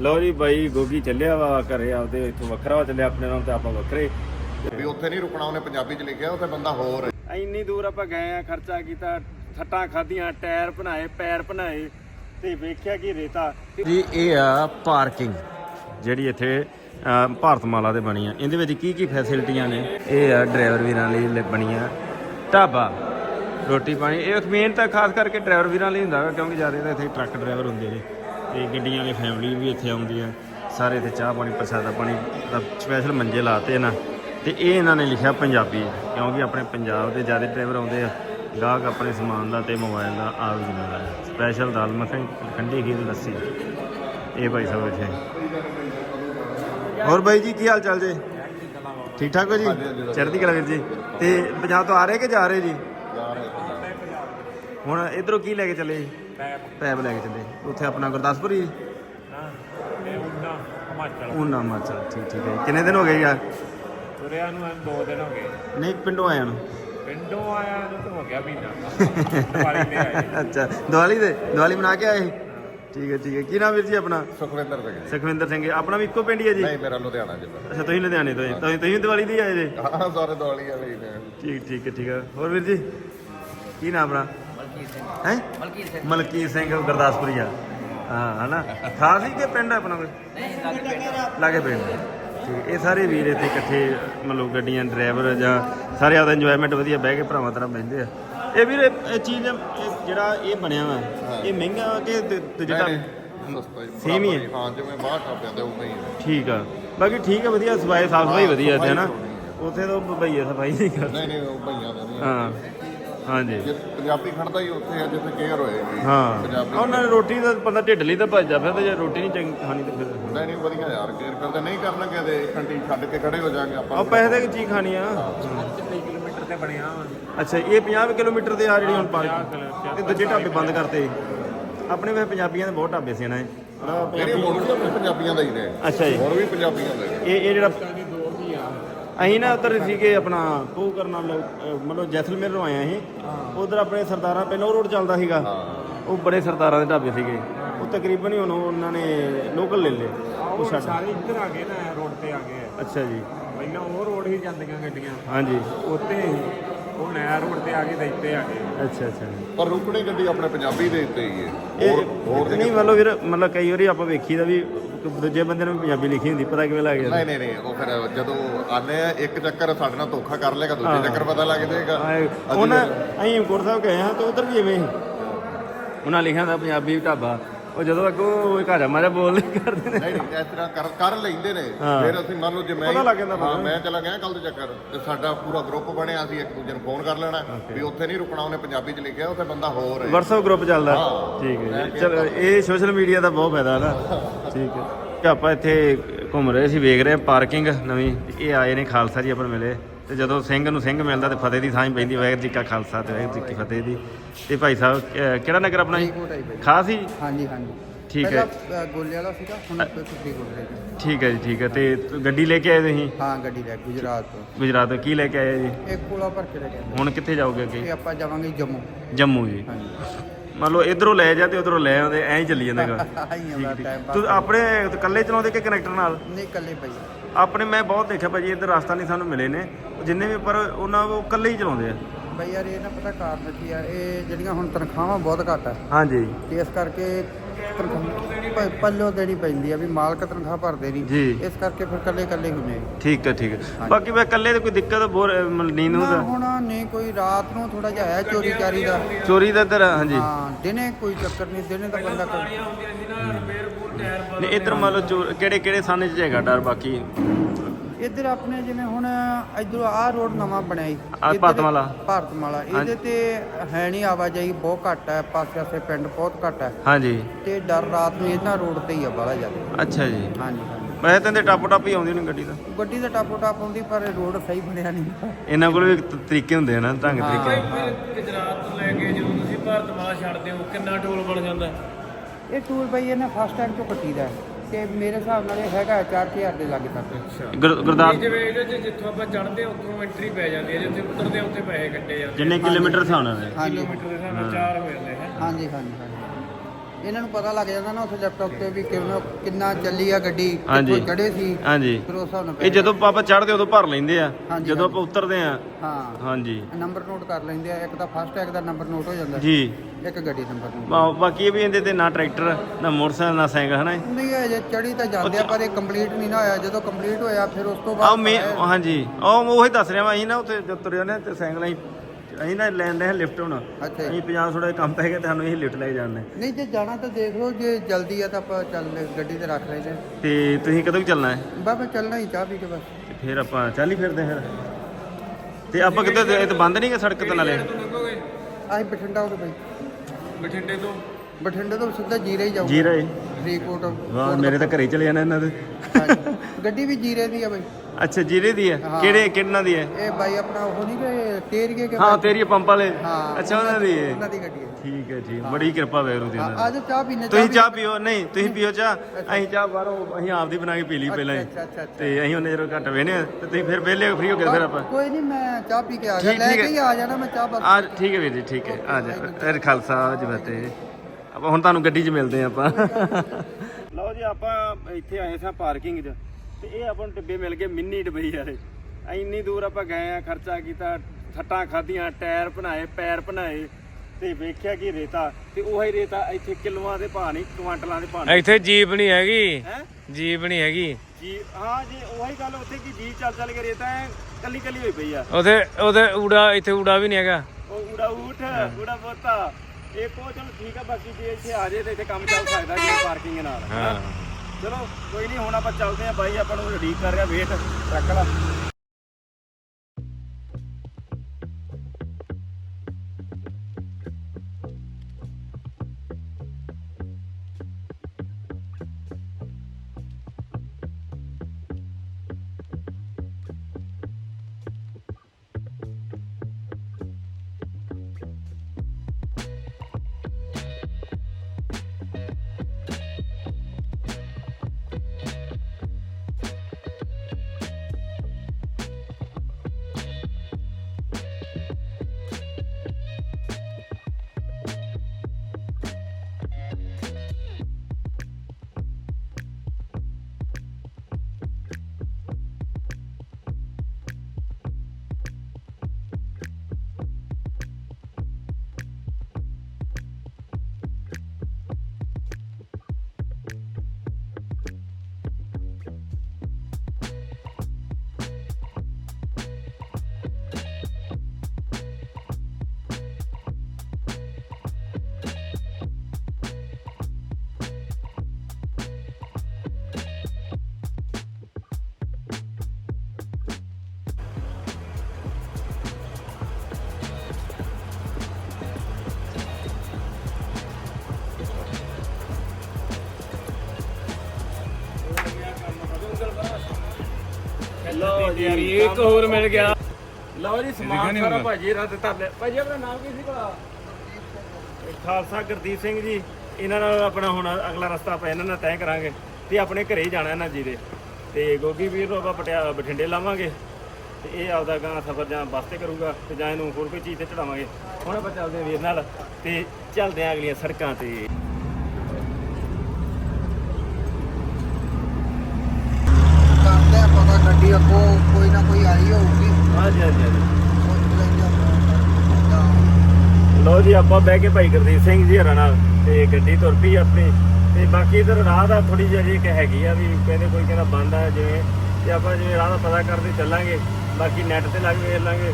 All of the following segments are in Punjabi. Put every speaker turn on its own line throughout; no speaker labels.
ਲਓ ਜੀ ਬਾਈ ਗੋਗੀ ਚੱਲਿਆ ਵਾ ਘਰੇ ਆਪਦੇ ਇੱਥੋਂ ਵੱਖਰਾ ਵਾ ਚੱਲਿਆ ਆਪਣੇ ਨਾਲ ਤੇ ਆਪਾਂ ਵੱਖਰੇ।
ਵੀ ਉੱਥੇ ਨਹੀਂ ਰੁਕਣਾ ਉਹਨੇ ਪੰਜਾਬੀ ਚ ਲਿਖਿਆ ਉੱਥੇ ਬੰਦਾ ਹੋਰ ਹੈ।
ਇੰਨੀ ਦੂਰ ਆਪਾਂ ਗਏ ਆ ਖਰਚਾ ਕੀਤਾ ਠੱਟਾਂ ਖਾਧੀਆਂ ਟਾਇਰ ਬਣਾਏ ਪੈਰ ਬਣਾਏ ਤੇ ਵੇਖਿਆ ਕਿ ਰੇਤਾ। ਜੀ ਇਹ ਆ ਪਾਰਕਿੰਗ ਜਿਹੜੀ ਇੱਥੇ ਅ, ਭਾਰਤਮਾਲਾ ਤੇ ਬਣੀ ਆ। ਇਹਦੇ ਵਿੱਚ ਕੀ ਕੀ ਫੈਸਿਲਿਟੀਆਂ ਨੇ? ਇਹ ਆ ਡਰਾਈਵਰ ਵੀਰਾਂ ਲਈ ਲ- ਬਣੀਆਂ ਢਾਬਾ ਰੋਟੀ ਪਾਣੀ। ਇਹ ਮੇਨ ਤਾਂ ਖਾਸ ਕਰਕੇ ਡਰਾਈਵਰ ਵੀਰਾਂ ਲਈ ਹੁੰਦਾ ਵਾ ਕਿਉਂਕਿ ਜ਼ਿਆਦਾ ਤਾਂ ਇੱਥੇ ਟਰੱਕ ਡਰਾਈਵਰ ਹੁੰਦੇ ਨੇ। ਤੇ ਗੱਡੀਆਂ ਵਾਲੀ ਫੈਮਿਲੀ ਵੀ ਇੱਥੇ ਆਉਂਦੀ ਆ। ਸਾਰੇ ਇੱਥੇ ਚਾਹ ਪਾਣੀ, ਪ੍ਰਸ਼ਾਦਾ ਪਾਣੀ ਸਪੈਸ਼ਲ ਮੰਜੇ ਲਾਤੇ ਨਾ ਤੇ ਇਹ ਇਹਨਾਂ ਨੇ ਲਿਖਿਆ ਪੰਜਾਬੀ, ਕਿਉਂਕਿ ਆਪਣੇ ਪੰਜਾਬ ਦੇ ਜ਼ਿਆਦਾ ਡਰਾਈਵਰ ਆਉਂਦੇ ਆ। ਗਾਹਕ ਆਪਣੇ ਸਮਾਨ ਦਾ ਤੇ ਮੋਬਾਈਲ ਦਾ ਆਪ ਜ਼ਿੰਮੇਵਾਰ ਹੈ ਸਪੈਸ਼ਲ ਦਾਲ ਮੱਖਣ ਠੰਡੀ ਖੀਰ ਲੱਸੀ। ਇਹ ਭਾਈ ਸਾਹਿਬ ਇੱਥੇ। ਹੋਰ ਬਾਈ ਜੀ, ਕੀ ਹਾਲ ਚਾਲ ਜੀ? ਠੀਕ ਠਾਕ ਹੋ ਜੀ? ਚੜ੍ਹਦੀ ਕਲਾ ਵੀਰ ਜੀ। ਤੇ ਪੰਜਾਬ ਤੋਂ ਆ ਰਹੇ ਕਿ ਜਾ ਰਹੇ ਜੀ? ਹੁਣ ਇਧਰੋਂ ਕੀ ਲੈ ਕੇ ਚੱਲੇ ਜੀ? ਪੈਪ। ਲੈ ਕੇ ਚੱਲੇ। ਉੱਥੇ ਆਪਣਾ ਗੁਰਦਾਸਪੁਰ ਜੀ ਉਹ ਨਾ ਮਾਚਾ ਠੀਕ ਠੀਕ ਹੈ। ਕਿੰਨੇ ਦਿਨ ਹੋ ਗਏ ਯਾਰ?
ਤੁਰਿਆ ਨੂੰ ਐਂ ਦੋ ਦਿਨ ਹੋ ਗਏ।
ਨਹੀਂ ਪਿੰਡੋਂ ਆਇਆ ਨੂੰ।
ਪਿੰਡੋਂ ਆਇਆ ਨੂੰ ਤਾਂ ਹੋ ਗਿਆ ਮਹੀਨਾ।
ਅੱਛਾ ਦੀਵਾਲੀ ਦੇ ਦੀਵਾਲੀ ਮਨਾ ਕੇ ਆਏ ਠੀਕ ਹੈ ਠੀਕ ਹੈ। ਕੀ ਨਾਮ ਵੀਰ ਜੀ ਆਪਣਾ?
ਸੁਖਵਿੰਦਰ ਸਿੰਘ
ਸੁਖਵਿੰਦਰ ਸਿੰਘ ਆਪਣਾ ਵੀ ਇੱਕੋ ਪਿੰਡ ਹੀ ਹੈ ਜੀ?
ਨਹੀਂ ਮੇਰਾ ਲੁਧਿਆਣਾ ਜ਼ਿਲ੍ਹਾ
ਅੱਛਾ ਤੁਸੀਂ ਲੁਧਿਆਣੇ ਤੋਂ ਜੀ ਤੁਸੀਂ ਤੁਸੀਂ ਦੀਵਾਲੀ ਦੀ ਆਏ ਜੀ?
ਹਾਂ ਸਾਰੇ ਦਿਵਾਲੀ ਵਾਲੇ ਹੀ ਨੇ।
ਠੀਕ ਠੀਕ ਹੈ ਠੀਕ ਹੈ। ਹੋਰ ਵੀਰ ਜੀ? ਕੀ ਨਾਮ ਆਪਣਾ? ਹੈ? ਮਲਕੀਤ ਸਿੰਘ। ਮਲਕੀਤ ਸਿੰਘ ਗੁਰਦਾਸਪੁਰੀ ਆ ਹਾਂ ਹਨਾ? ਖਾਸ ਹੀ ਕਿ ਪਿੰਡ ਆ ਆਪਣਾ ਕੋਈ? ਲਾਗੇ ਪਿੰਡ ਠੀਕ ਇਹ ਸਾਰੇ ਵੀਰ ਇੱਥੇ ਇਕੱਠੇ ਮਤਲਬ ਗੱਡੀਆਂ ਡਰਾਈਵਰ ਜਾਂ ਸਾਰੇ ਆਦਾ ਇੰਜੋਇਮੈਂਟ ਵਧੀਆ ਬਹਿ ਕੇ ਭਰਾਵਾਂ ਤਰ੍ਹਾਂ ਬਹਿੰਦੇ ਆ। ਇਹ ਵੀਰ ਇਹ ਚੀਜ਼ ਜਿਹੜਾ ਇਹ ਬਣਿਆ ਵਾ ਇਹ ਮਹਿੰਗਾ ਵਾ ਕਿ ਦ- ਦੂਜੇ ਢਾਬੇ
ਸਸਤਾ ਜੀ
Same ਹੀ ਹੈ।
ਹਾਂ ਜਿਵੇਂ ਬਾਹਰ ਟਾਪਿਆਂ ਤੇ ਉਵੇਂ ਹੀ ਹੈ
ਠੀਕ ਆ। ਬਾਕੀ ਠੀਕ ਆ ਵਧੀਆ ਸਫ਼ਾਈ ਸਾਫ਼ ਸਫ਼ਾਈ ਵਧੀਆ ਇੱਥੇ ਹਨਾ? ਉੱਥੇ ਤਾਂ ਭਈਆ ਸਫ਼ਾਈ ਨਹੀਂ ਕਰਦੇ।
ਨਹੀਂ ਨਹੀਂ ਉਹ ਭਈਆਂ ਦੇ ਨਹੀਂ
ਹਾਂ। ਹਾਂਜੀ।
ਜੇ ਪੰਜਾਬੀ ਖੜਦਾ ਹੀ ਉੱਥੇ ਹੈ ਜਿੱਥੇ ਕੇਅਰ ਹੋਏਗੀ
ਹਾਂ।
ਪੰਜਾਬੀ
ਉਹਨਾਂ ਨੇ ਰੋਟੀ ਦਾ ਬੰਦਾ ਢਿੱਡ ਲਈ ਤਾਂ ਭੱਜਦਾ ਫਿਰ ਤੇ ਜੇ ਰੋਟੀ ਨਹੀਂ ਚੰਗੀ ਖਾਣੀ ਤਾਂ ਫਿਰ
ਨਹੀਂ ਨਹੀਂ ਵਧੀਆ ਯਾਰ ਕੇਅਰ ਕਰਦੇ। ਨਹੀਂ ਕਰਨਗੇ ਤੇ ਇੱਕ ਘੰਟੀ ਛੱਡ ਕੇ ਖੜੇ ਹੋ ਜਾਾਂਗੇ ਆਪਾਂ।
ਆ ਪੈਸੇ ਦੇ ਚੀਜ਼ ਖਾਣੀ ਆ?
40 ਕਿਲੋਮੀਟਰ ਤੇ ਬਣਿਆ
ਅੱਛਾ ਇਹ 50 ਕਿਲੋਮੀਟਰ ਤੇ ਆ ਜਿਹੜੀ ਹੁਣ ਪਾਰਕ। ਤੇ ਦੂਜੇ ਢਾਬੇ ਬੰਦ ਕਰਤੇ। ਆਪਣੇ ਵੇ ਪੰਜਾਬੀਆਂ ਦੇ ਬਹੁਤ ਢਾਬੇ ਸੀ ਨਾ ਇਹ।
ਮੇਰੀ ਤਾਂ ਪੰਜਾਬੀਆਂ ਦਾ ਹੀ ਨੇ।
ਅੱਛਾ ਜੀ।
ਹੋਰ ਵੀ ਪੰਜਾਬੀਆਂ ਦੇ ਨੇ।
ਇਹ ਇਹ ਜਿਹੜਾ ਅਸੀਂ ਨਾ ਉੱਧਰ ਸੀਗੇ ਆਪਣਾ ਉਹ ਕਰਨ ਮਤਲਬ ਜੈਸਲਮੇਰ ਨੂੰ ਆਏ ਅਸੀਂ। ਉਧਰ ਆਪਣੇ ਸਰਦਾਰਾਂ ਪਹਿਲਾਂ ਉਹ ਰੋਡ ਚੱਲਦਾ ਸੀਗਾ। ਉਹ ਬੜੇ ਸਰਦਾਰਾਂ ਦੇ ਢਾਬੇ ਸੀਗੇ। ਉਹ ਤਕਰੀਬਨ ਹੀ ਹੁਣ ਉਹਨਾਂ ਨੇ ਲੋਕਲ ਲੈ ਲਏ। ਉਹ
ਸਾਰੇ ਇੱਧਰ ਆ ਗਏ ਨਾ ਰੋਡ ਤੇ ਆ ਗਏ।
ਅੱਛਾ ਜੀ।
ਪਹਿਲਾਂ ਉਹ ਰੋਡ ਹੀ ਜਾਂਦੀਆਂ ਗੱਡੀਆਂ।
ਹਾਂਜੀ।
ਉੱਤੇ ਉਹ ਨਇਆ ਰੋਡ ਤੇ ਆ ਗਏ ਤੇ ਇੱਥੇ ਆ ਗਏ।
ਅੱਛਾ ਅੱਛਾ।
ਪਰ ਰੁਕਣੀ ਗੱਡੀ ਆਪਣੇ ਪੰਜਾਬੀ ਦੇ ਉੱਤੇ ਹੀ ਹੈ। ਹੋਰ ਹੋਰ
ਨਹੀਂ ਮਤਲਬ ਵੀਰ ਮਤਲਬ ਕਈ ਵਾਰੀ ਆਪਾਂ ਵੇਖੀ ਦਾ ਵੀ ਦੂਜੇ ਬੰਦੇ ਨੂੰ ਪੰਜਾਬੀ ਲਿਖੀ ਹੁੰਦੀ ਪਤਾ ਕਿਵੇਂ ਲੱਗ ਜਾਂਦਾ?
ਨਹੀਂ ਨਹੀਂ ਨਹੀਂ ਉਹ ਫਿਰ ਜਦੋਂ ਆਨੇ ਆ ਇੱਕ ਚੱਕਰ ਸਾਡੇ ਨਾਲ ਧੋਖਾ ਕਰ ਲੇਗਾ ਦੂਜੇ ਚੱਕਰ ਪਤਾ ਲੱਗ ਜਾਏਗਾ।
ਉਹਨਾਂ ਅਸੀਂ ਹੇਮਕੋਟ ਸਾਹਿਬ ਗਏ ਹਾਂ ਤੇ ਉਧਰ ਵੀ ਐਵੇਂ ਹੀ। ਉਹਨਾਂ ਲਿਖਿਆ ਹੁੰਦਾ ਪੰਜਾਬੀ ਢਾਬਾ। ਉਹ ਜਦੋਂ ਅੱਗੋਂ ਘਾਜਾ ਮਾਰਾ ਬੋਲ ਨਹੀਂ ਕਰਦੇ ਨੇ।
ਨਹੀਂ ਨਹੀਂ ਇਸ ਤਰ੍ਹਾਂ ਕਰ ਕਰ ਲੈਂਦੇ ਨੇ।
ਹਾਂ।
ਫਿਰ ਅਸੀਂ ਮੰਨ ਲਓ ਜੇ ਮੈਂ
ਪਤਾ ਲੱਗ ਜਾਂਦਾ
ਹਾਂ। ਮੈਂ ਚਲਾ ਗਿਆ ਕੱਲ ਦੇ ਚੱਕਰ। ਤੇ ਸਾਡਾ ਪੂਰਾ ਗਰੁੱਪ ਬਣਿਆ ਸੀ ਇੱਕ ਦੂਜੇ ਨੂੰ ਫੋਨ ਕਰ ਲੈਣਾ ਵੀ ਉੱਥੇ ਨਹੀਂ ਰੁਕਣਾ ਉਹਨੇ ਪੰਜਾਬੀ ਚ ਲਿਖਿਆ ਉੱਥੇ ਬੰਦਾ ਹੋਰ ਹੈ।
WhatsApp ਗਰੁੱਪ ਚੱਲਦਾ।
ਹਾਂ।
ਠੀਕ ਹੈ ਜੀ। ਚਲ ਇਹ ਸੋਸ਼ਲ ਮੀਡੀਆ ਦਾ ਬਹੁਤ ਫਾਇਦਾ ਹੈ ਨਾ। ਠੀਕ ਹੈ। ਤੇ ਆਪਾਂ ਇੱਥੇ ਘੁੰਮ ਰਹੇ ਸੀ ਵੇਖ ਰਹੇ ਪਾਰਕਿੰਗ ਨਵੀਂ। ਤੇ ਇਹ ਆਏ ਨੇ ਖਾਲਸਾ ਜੀ ਆਪਾਂ ਨੂੰ ਮਿਲੇ। ਤੇ ਜਦੋਂ ਸਿੰਘ ਨੂੰ ਸਿੰਘ ਮਿਲਦਾ ਤੇ ਫਤਿਹ ਦੀ ਥਾਂ ਹੀ ਪੈਂਦੀ ਵਾਹਿਗੁਰੂ ਜੀ ਕਾ ਖਾਲਸਾ ਤੇ ਵਾਹਿਗੁਰੂ ਜੀ ਕੀ ਫਤਿਹ ਦੀ। ਤੇ ਭਾਈ ਸਾਹਿਬ ਅਹ, ਕਿਹੜਾ ਨਗਰ ਆਪਣਾ ਜੀ? ਖਾਸ ਹੀ?
ਹਾਂਜੀ ਹਾਂਜੀ।
ਠੀਕ ਹੈ।
ਪਹਿਲਾਂ, ਅ, ਗੋਲੇ ਵਾਲਾ ਸੀਗਾ ਹੁਣ ਤੁਸੀਂ ਗੋਲੇ।
ਠੀਕ ਹੈ ਜੀ ਠੀਕ ਹੈ। ਤੇ ਗੱਡੀ ਲੈ ਕੇ ਆਏ ਤੁਸੀਂ?
ਹਾਂ ਗੱਡੀ ਲੈ ਗੁਜਰਾਤ ਤੋਂ।
ਗੁਜਰਾਤ ਤੋਂ। ਕੀ ਲੈ ਕੇ ਆਏ ਜੀ?
ਇੱਕ ਕੋਲਾ ਭਰ ਕੇ ਲੈ ਕੇ ਆਏ।
ਹੁਣ ਕਿੱਥੇ ਜਾਓਗੇ ਅੱਗੇ?
ਇਹ ਆਪਾਂ ਜਾਵਾਂਗੇ ਜੰਮੂ।
ਜੰਮੂ ਜੀ।
ਹਾਂਜੀ।
ਮੰਨ ਲਓ ਇਧਰੋਂ ਲੈ ਜਾ ਤੇ ਉਧਰੋਂ ਲੈ ਆਉਂਦੇ ਐਂ ਹੀ ਚੱਲੀ ਜਾਂਦਾ ਗਾ
ਆਈ ਆਉਂਦਾ ਟਾਈਮ
ਤੂੰ ਆਪਣੇ ਇਕੱਲੇ ਚਲਾਉਂਦੇ ਕਿ ਕਨੈਕਟਰ ਨਾਲ?
ਨਹੀਂ ਕੱਲੇ ਪਈ
ਆਪਣੇ ਮੈਂ ਬਹੁਤ ਦੇਖਿਆ ਭਾਜੀ ਇੱਧਰ ਰਾਜਸਥਾਨੀ ਸਾਨੂੰ ਮਿਲੇ ਨੇ। ਜਿੰਨੇ ਵੀ ਪਰ ਉਹਨਾਂ ਉਹ ਇਕੱਲੇ ਹੀ ਚਲਾਉਂਦੇ ਆ।
ਬਈ ਯਾਰ ਇਹ ਨਾ ਪਤਾ ਕਾਰਨ ਕੀ ਆ ਇਹ ਜਿਹੜੀਆਂ ਹੁਣ ਤਨਖਾਹਾਂ ਬਹੁਤ ਘੱਟ ਆ।
ਹਾਂਜੀ।
ਤੇ ਇਸ ਕਰਕੇ ਤਨਖਾਹ ਪੱਲੋ ਦੇਣੀ ਪੈਂਦੀ ਆ ਵੀ ਮਾਲਕ ਤਨਖਾਹ ਭਰਦੇ
ਜੀ।
ਨਹੀਂ ਇਸ ਕਰਕੇ ਫਿਰ ਕੱਲੇ ਕੱਲੇ ਹੁੰਦੇ
ਠੀਕ ਹੈ ਠੀਕ ਹੈ ਬਾਕੀ ਮੈਂ ਇਕੱਲੇ ਤੇ ਕੋਈ ਦਿੱਕਤ ਬੋਰ ਮਤਲਬ ਨੀਂਦ
ਨਾ
ਹੁੰਦਾ
ਹੁਣ ਨਹੀਂ ਕੋਈ ਰਾਤ ਨੂੰ ਥੋੜਾ ਜਿਹਾ ਹੈ ਚੋਰੀ ਚਾਰੀ ਦਾ।
ਚੋਰੀ ਦਾ ਇੱਧਰ ਹਾਂਜੀ।
ਹਾਂ ਦਿਨੇ ਕੋਈ ਚੱਕਰ ਨਹੀਂ ਦਿਨੇ ਤਾਂ ਬੰਦਾ ਕੋਈ
ਨਹੀਂ ਇੱਧਰ ਮੰਨ ਲਓ ਚੋਰ ਕਿਹੜੇ ਕਿਹੜੇ ਸਾਨੇ ਚ ਹੈਗਾ ਡਰ ਬਾਕੀ?
ਇੱਧਰ ਆਪਣੇ ਜਿਵੇਂ ਹੁਣ ਇਧਰੋਂ ਆਹ ਰੋਡ ਨਵਾਂ ਬਣਿਆ ਈ
ਆਹ ਭਾਰਤਮਾਲਾ।
ਭਾਰਤਮਾਲਾ। ਇਹਦੇ ਤੇ ਹੈ ਨਹੀਂ ਆਵਾਜਾਈ ਬਹੁਤ ਘੱਟ ਹੈ ਪਾਸੇ ਆਸੇ ਪਿੰਡ ਬਹੁਤ ਘੱਟ ਹੈ।
ਹਾਂਜੀ।
ਤੇ ਡਰ ਰਾਤ ਨੂੰ ਇਹਨਾਂ ਰੋਡ ਤੇ ਹੀ ਆ ਬੜਾ ਜ਼ਿਆਦਾ।
ਅੱਛਾ ਜੀ।
ਹਾਂਜੀ ਹਾਂਜੀ।
ਵੈਸੇ ਤਾਂ ਇਹਦੇ ਟਾਪੋ ਟਾਪ ਹੀ ਆਉਂਦੀ ਨੇ ਗੱਡੀ ਦਾ
ਗੱਡੀ ਦਾ ਟਾਪੋ ਟਾਪ ਆਉਂਦੀ ਪਰ ਰੋਡ ਸਹੀ ਬਣਿਆ ਨਹੀਂ।
ਇਹਨਾਂ ਕੋਲ ਵੀ ਤਰੀਕੇ ਹੁੰਦੇ ਆ ਨਾ ਢੰਗ ਤਰੀਕੇ
ਗੁਜਰਾਤ ਤੋਂ ਲੈ ਕੇ ਜਦੋਂ ਤੁਸੀਂ ਭਾਰਤਮਾਲਾ ਛੱਡਦੇ ਹੋ ਕਿੰਨਾ ਟੋਲ ਬਣ ਜਾਂਦਾ?
ਇਹ ਟੂਲ ਬਈ ਇਹਨੇ ਫਸਟ ਟਾਈਮ ਤੋਂ ਕੱਟੀਦਾ ਹੈ ਤੇ ਮੇਰੇ ਹਿਸਾਬ ਨਾਲ ਇਹ ਹੈਗਾ 4000 ਦੇ ਲਾਗੇ ਤੱਕ।
ਗੁਰ- ਗੁਰਦਾਸ
ਜਿਵੇਂ ਇਹਦੇ ਚ ਜਿੱਥੋਂ ਆਪਾਂ ਚੜ੍ਹਦੇ ਹਾਂ, ਉੱਥੋਂ ਐਂਟਰੀ ਪੈ ਜਾਂਦੀ ਹੈ ਜਿੱਥੇ ਉਤਰਦੇ ਹਾਂ, ਉੱਥੇ ਪੈਸੇ ਕੱਟੇ ਜਾਂਦੇ
ਜਿੰਨੇ ਕਿਲੋਮੀਟਰ ਨੇ
ਹਾਂਜੀ।
ਕਿਲੋਮੀਟਰ ਦੇ ਹਿਸਾਬ ਨਾਲ ਚਾਰ ਹੋ ਜਾਂਦੇ ਹੈ
ਹਾਂਜੀ ਹਾਂਜੀ ਹਾਂਜੀ। ਇਹਨਾਂ ਨੂੰ ਪਤਾ ਲੱਗ ਜਾਂਦਾ ਨਾ ਉਸ ਲੈਪਟਾਪ ਤੇ ਵੀ ਕਿੰਨਾ ਕਿੰਨਾ ਚੱਲੀ ਆ ਗੱਡੀ
ਹਾਂਜੀ।
ਕਿੱਥੋਂ ਚੜੇ ਸੀ
ਹਾਂਜੀ।
ਫਿਰ ਉਸ ਹਿਸਾਬ ਨਾਲ
ਇਹ ਜਦੋਂ ਆਪਾਂ ਚੜਦੇ ਉਦੋਂ ਭਰ ਲੈਂਦੇ ਆ।
ਹਾਂਜੀ,
ਜਦੋਂ। ਆਪਾਂ ਉਤਰਦੇ ਆ।
ਹਾਂ।
ਹਾਂਜੀ।
ਨੰਬਰ ਨੋਟ ਕਰ ਲੈਂਦੇ ਆ ਇੱਕ ਤਾਂ ਫਸਟ ਟੈਗ ਦਾ ਨੰਬਰ ਨੋਟ ਹੋ ਜਾਂਦਾ।
ਜੀ।
ਇੱਕ ਗੱਡੀ ਨੰਬਰ
ਬਾ- ਬਾਕੀ ਇਹ ਵੀ ਇਹਦੇ ਤੇ ਨਾ ਟਰੈਕਟਰ ਨਾ ਮੋਟਰਸਾਈਕਲ ਨਾ ਸਾਈਕਲ ਹਨਾ
ਨਹੀਂ ਅਜੇ ਚੜੀ ਤਾਂ ਜਾਂਦੇ ਆ ਪਰ ਇਹ ਕੰਪਲੀਟ ਨਹੀਂ ਨਾ ਹੋਇਆ। ਜਦੋਂ ਕੰਪਲੀਟ ਹੋਇਆ ਫਿਰ ਉਸ ਤੋਂ
ਆ
ਬਾਅਦ
ਮੈਂ। ਹਾਂਜੀ। ਉਹ ਉਹੀ ਦੱਸ ਰਿਹਾ ਮੈਂ ਅਸੀਂ ਨਾ ਉੱਥੇ ਜਦ ਤੁਰੇ ਜਾਂਦੇ ਹਾਂ ਤੇ ਸਾਈਕਲ ਅਸੀਂ ਅਸੀਂ ਨਾ ਲੈਂਦੇ ਹਾਂ ਲਿਫਟ ਹੁਣ।
ਅੱਛਾ ਜੀ।
ਅਸੀਂ ਪੰਜਾਬ ਥੋੜਾ ਕੰਮ ਪੈ ਗਿਆ ਤੇ ਸਾਨੂੰ ਇਹ ਲਿਫਟ ਲੈ ਕੇ ਜਾਂਦੇ
ਨਹੀਂ ਜੇ ਜਾਣਾ ਤਾਂ ਦੇਖ ਲਓ ਜੇ ਜਲਦੀ ਆ ਤਾਂ ਆਪਾਂ ਚੱਲ ਗੱਡੀ ਤੇ ਰੱਖ ਲੈਂਦੇ
ਤੇ ਤੁਸੀਂ ਕਦੋਂ ਕੁ ਚੱਲਣਾ ਹੈ?
ਬਾਬਾ ਚੱਲਣਾ ਹੀ ਚਾਹ ਪੀ ਕੇ ਬਸ।
ਤੇ ਫਿਰ ਆਪਾਂ ਚੱਲ ਹੀ ਫਿਰਦੇ ਹਾਂ। ਫਿਰ ਤੇ ਆਪਾਂ ਕਿਤੇ ਇਹ ਤਾਂ ਬੰਦ ਨਹੀਂ ਕਿ ਸੜਕ ਤੇ ਨਾਲੇ?
ਤੋਂ ਲੰਘੋਗੇ?
ਆਹ ਬਠਿੰਡਾ ਕੇ ਬਈ।
ਬਠਿੰਡੇ ਤੋਂ?
ਬਠਿੰਡੇ ਤੋਂ ਸਿੱਧਾ ਜੀਰੇ ਹੀ ਜਾਊਗਾ।
ਜੀਰਾ ਏ
ਫਰੀਦਕੋਟ
ਵਾਹ ਮੇਰੇ ਤਾਂ ਘਰੇ ਚਲੇ ਜਾਣਾ ਇਹਨਾਂ ਦੇ।
ਹਾਂਜੀ। ਗੱਡੀ ਵੀ ਜੀਰੇ ਦੀ ਆ ਬਈ।
ਅੱਛਾ ਜੀਰੇ ਦੀ ਹੈ?
ਹਾਂ।
ਕਿਹੜੇ ਕਿਹਨਾਂ ਦੀ ਹੈ?
ਇਹ ਬਾਈ ਆਪਣਾ ਉਹ ਨਹੀਂ ਕਿ ਤੇਰੀਏ ਕੇ
ਹਾਂ ਤੇਰੀ ਪੰਪ ਵਾਲੇ।
ਹਾਂ
ਅੱਛਾ ਉਹਨਾਂ ਦੀ ਹੈ।
ਉਹਨਾਂ ਦੀ ਗੱਡੀ ਹੈ।
ਠੀਕ ਹੈ ਜੀ ਬੜੀ ਕਿਰਪਾ ਵੈਰੂ ਦੀ ਉਹਨਾਂ ਦੀ।
ਅੱਜ ਚਾਹ ਪੀਣੇ
ਤੁਸੀਂ ਚਾਹ ਪੀਓ ਨਹੀਂ ਤੁਸੀਂ ਪੀਓ ਚਾਹ। ਅਸੀਂ ਚਾਹ ਬਾਹਰੋਂ ਅਸੀਂ ਆਪਦੀ ਬਣਾ ਕੇ ਪੀ ਲਈ ਪਹਿਲਾਂ ਹੀ।
ਅੱਛਾ ਅੱਛਾ ਅੱਛਾ।
ਤੇ ਅਸੀਂ ਉਹਨੇ ਜਦੋਂ ਘੱਟ ਵੇਨੇ ਤੇ ਤੁਸੀਂ ਫਿਰ ਵਿਹਲੇ ਫ੍ਰੀ ਹੋ ਕੇ ਫਿਰ ਆਪਾਂ।
ਕੋਈ ਨਹੀਂ ਮੈਂ ਚਾਹ ਪੀ ਕੇ ਆ ਗਿਆ।
ਠੀਕ-
ਲੈ
ਠੀਕ
ਕੇ
ਹੈ।
ਹੀ ਆ ਜਾਣਾ ਮੈਂ ਚਾਹ ਬਸ।
ਆ ਠੀਕ ਹੈ ਵੀਰ ਜੀ ਠੀਕ ਹੈ। ਆ ਜਾ ਫਿਰ ਖਾਲਸਾ ਜੀ ਫਤਿਹ। ਆਪਾਂ ਹੁਣ ਤੁਹਾਨੂੰ ਗੱਡੀ 'ਚ ਮਿਲਦੇ ਆਪਾਂ। ਲਓ ਜੀ ਆਪਾਂ ਇੱਥੇ ਆਏ ਸਾਂ ਪਾਰਕਿੰਗ 'ਚ। ਤੇ ਇਹ ਆਪਾਂ ਨੂੰ ਟਿੱਬੇ ਮਿਲ ਗਏ ਮਿੰਨੀ ਡਬਈ ਵਾਲੇ। ਇੰਨੀ ਦੂਰ ਆਪਾਂ ਗਏ ਆ ਖਰਚਾ ਕੀਤਾ ਠੱਟਾਂ ਖਾਧੀਆਂ ਟਾਇਰ ਬਣਾਏ ਪੈਰ ਬਣਾਏ ਤੇ ਵੇਖਿਆ ਕਿ ਰੇਤਾ। ਤੇ ਉਹੀ ਰੇਤਾ ਇੱਥੇ ਕਿਲੋਆਂ ਦੇ ਭਾਅ ਨਹੀਂ ਕੁਆਂਟਲਾਂ ਦੇ ਭਾਅ
ਇੱਥੇ ਜੀਪ ਨਹੀਂ ਹੈਗੀ।
ਹੈ?
ਜੀਪ ਨਹੀਂ ਹੈਗੀ।
ਜੀ ਹਾਂ ਜੀ ਉਹੀ ਗੱਲ ਉੱਥੇ ਕੀ ਜੀ ਚੱਲ ਚੱਲ ਕੇ ਰੇਤਾ ਕੱਲੀ ਕੱਲੀ ਹੋਈ ਪਈ ਆ।
ਉਥੇ ਉਥੇ ਊੜਾ ਇੱਥੇ ਊੜਾ ਵੀ ਨਹੀਂ ਹੈਗਾ।
ਉਹ ਊੜਾ ਊਠ ਊੜਾ ਬੋਤਾ। ਇਹ ਕੋ ਚਲ ਠੀਕ ਆ ਬਾਕੀ ਜੇ ਇੱਥੇ ਆ ਜੇ ਤੇ ਇੱਥੇ ਕੰਮ ਚੱਲ ਸਕਦਾ ਜੀ ਪਾਰਕਿੰਗ ਨਾਲ।
ਹਾਂ।
ਚਲੋ ਕੋਈ ਨਹੀਂ, ਹੁਣ ਆਪਾਂ ਚੱਲਦੇ ਆ ਬਾਈ, ਆਪਾਂ ਨੂੰ ਉਡੀਕ ਕਰ ਰਿਹਾ ਵੇਟ ਰੱਖ ਲਾ
ਲਓ ਜੀ ਇੱਕ ਹੋਰ ਮਿਲ ਗਿਆ।
ਲਓ ਜੀ ਸਮਾਨ ਸਾਰਾ ਭਾਜੀ ਰੱਦ ਕਰ ਲਿਆ। ਭਾਜੀ ਆਪਣਾ ਨਾਮ ਕੀ ਸੀ ਭਲਾ? ਇਹ ਖਾਲਸਾ ਗੁਰਦੀਪ ਸਿੰਘ ਜੀ। ਇਹਨਾਂ ਨਾਲ ਆਪਣਾ ਹੁਣ ਅਗਲਾ ਰਸਤਾ ਆਪਾਂ ਇਹਨਾਂ ਨਾਲ ਤੈਅ ਕਰਾਂਗੇ ਤੇ ਆਪਣੇ ਘਰੇ ਜਾਣਾ ਇਹਨਾਂ ਜੀ ਦੇ। ਤੇ ਗੋਗੀ ਵੀਰ ਨੂੰ ਆਪਾਂ ਪਟਿਆ ਬਠਿੰਡੇ ਲਾਵਾਂਗੇ। ਤੇ ਇਹ ਆਪਦਾ ਗਾਂ ਸਫ਼ਰ ਜਾਂ ਬੱਸ ਤੇ ਕਰੂਗਾ ਤੇ ਜਾਂ ਇਹਨੂੰ ਹੋਰ ਕੋਈ ਚੀਜ਼ ਤੇ ਚੜਾਵਾਂਗੇ। ਹੁਣ ਆਪਾਂ ਚੱਲਦੇ ਵੀਰ ਨਾਲ ਤੇ ਚੱਲਦੇ ਹਾਂ ਅਗਲੀਆਂ ਸੜਕਾਂ ਤੇ
ਕਰਦੇ ਆ ਪਤਾ ਗੱਡੀ ਅੱਗੋਂ ਕੋਈ ਨਾ ਕੋਈ ਆਈ ਹੋਊਗੀ।
ਹਾਂਜੀ ਹਾਂਜੀ ਹਾਂਜੀ।
ਪੁੱਛ ਲੈਂਦੇ ਆਪਾਂ
ਲੋ ਜੀ ਆਪਾਂ ਬਹਿ ਕੇ ਭਾਈ ਗੁਰਦੀਪ ਸਿੰਘ ਜੀ ਹਰਾਂ ਨਾਲ ਤੇ ਗੱਡੀ ਤੁਰ ਪਈ ਆਪਣੀ। ਤੇ ਬਾਕੀ ਇਧਰ ਰਾਹ ਦਾ ਥੋੜੀ ਜਿਹੀ ਇੱਕ ਹੈਗੀ ਆ ਵੀ ਕਹਿੰਦੇ ਕੋਈ ਕਹਿੰਦਾ ਬੰਦ ਆ ਜਿਵੇਂ ਤੇ ਆਪਾਂ ਜਿਵੇਂ ਰਾਹ ਦਾ ਪਤਾ ਕਰਦੇ ਚੱਲਾਂਗੇ ਬਾਕੀ ਨੈਟ ਤੇ ਲੱਗ ਵੇਖ ਲਾਂਗੇ।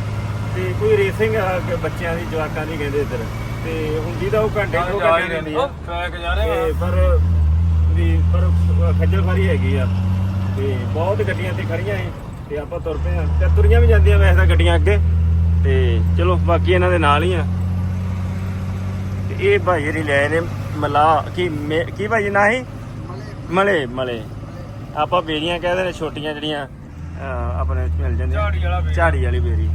ਤੇ ਕੋਈ ਰੇਸਿੰਗ ਆ ਕਿ ਬੱਚਿਆਂ ਦੀ ਜਵਾਕਾਂ ਦੀ ਕਹਿੰਦੇ ਇੱਧਰ। ਤੇ ਹੁੰਦੀ ਤਾਂ ਉਹ ਘੰਟੇ ਦੋ ਘੰਟੇ ਰਹਿੰਦੀ ਆ।
ਟਰੈਕ
ਤੇ ਪਰ ਵੀ ਪਰ ਖੱਜਲ ਖਰੀ ਹੈਗੀ ਆ। ਤੇ ਬਹੁਤ ਗੱਡੀਆਂ ਤੇ ਖੜੀਆਂ ਏ ਤੇ ਆਪਾਂ ਤੁਰ ਪਏ ਆ। ਤੇ ਤੁਰੀਆਂ ਵੀ ਜਾਂਦੀਆਂ ਵੈਸੇ ਤਾਂ ਗੱਡੀਆਂ ਅੱਗੇ। ਤੇ ਚਲੋ ਬਾਕੀ ਇਹਨਾਂ ਦੇ ਨਾਲ ਹੀ ਆ। ਤੇ ਇਹ ਭਾਈ ਜਿਹੜੀ ਲੈ ਨੇ ਮਲਾ ਕੀ ਕੀ ਭਾਈ ਨਾ ਹੀ ਮਲੇ ਮਲੇ। ਆਪਾਂ ਬੇਰੀਆਂ ਕਹਿੰਦੇ ਨੇ ਛੋਟੀਆਂ ਜਿਹੜੀਆਂ ਆਪਣੇ ਮਿਲ ਜਾਂਦੀਆਂ।
ਝਾੜੀ ਵਾਲਾ ਬੇਰੀ।
ਝਾੜੀ ਵਾਲੀ ਬੇਰੀ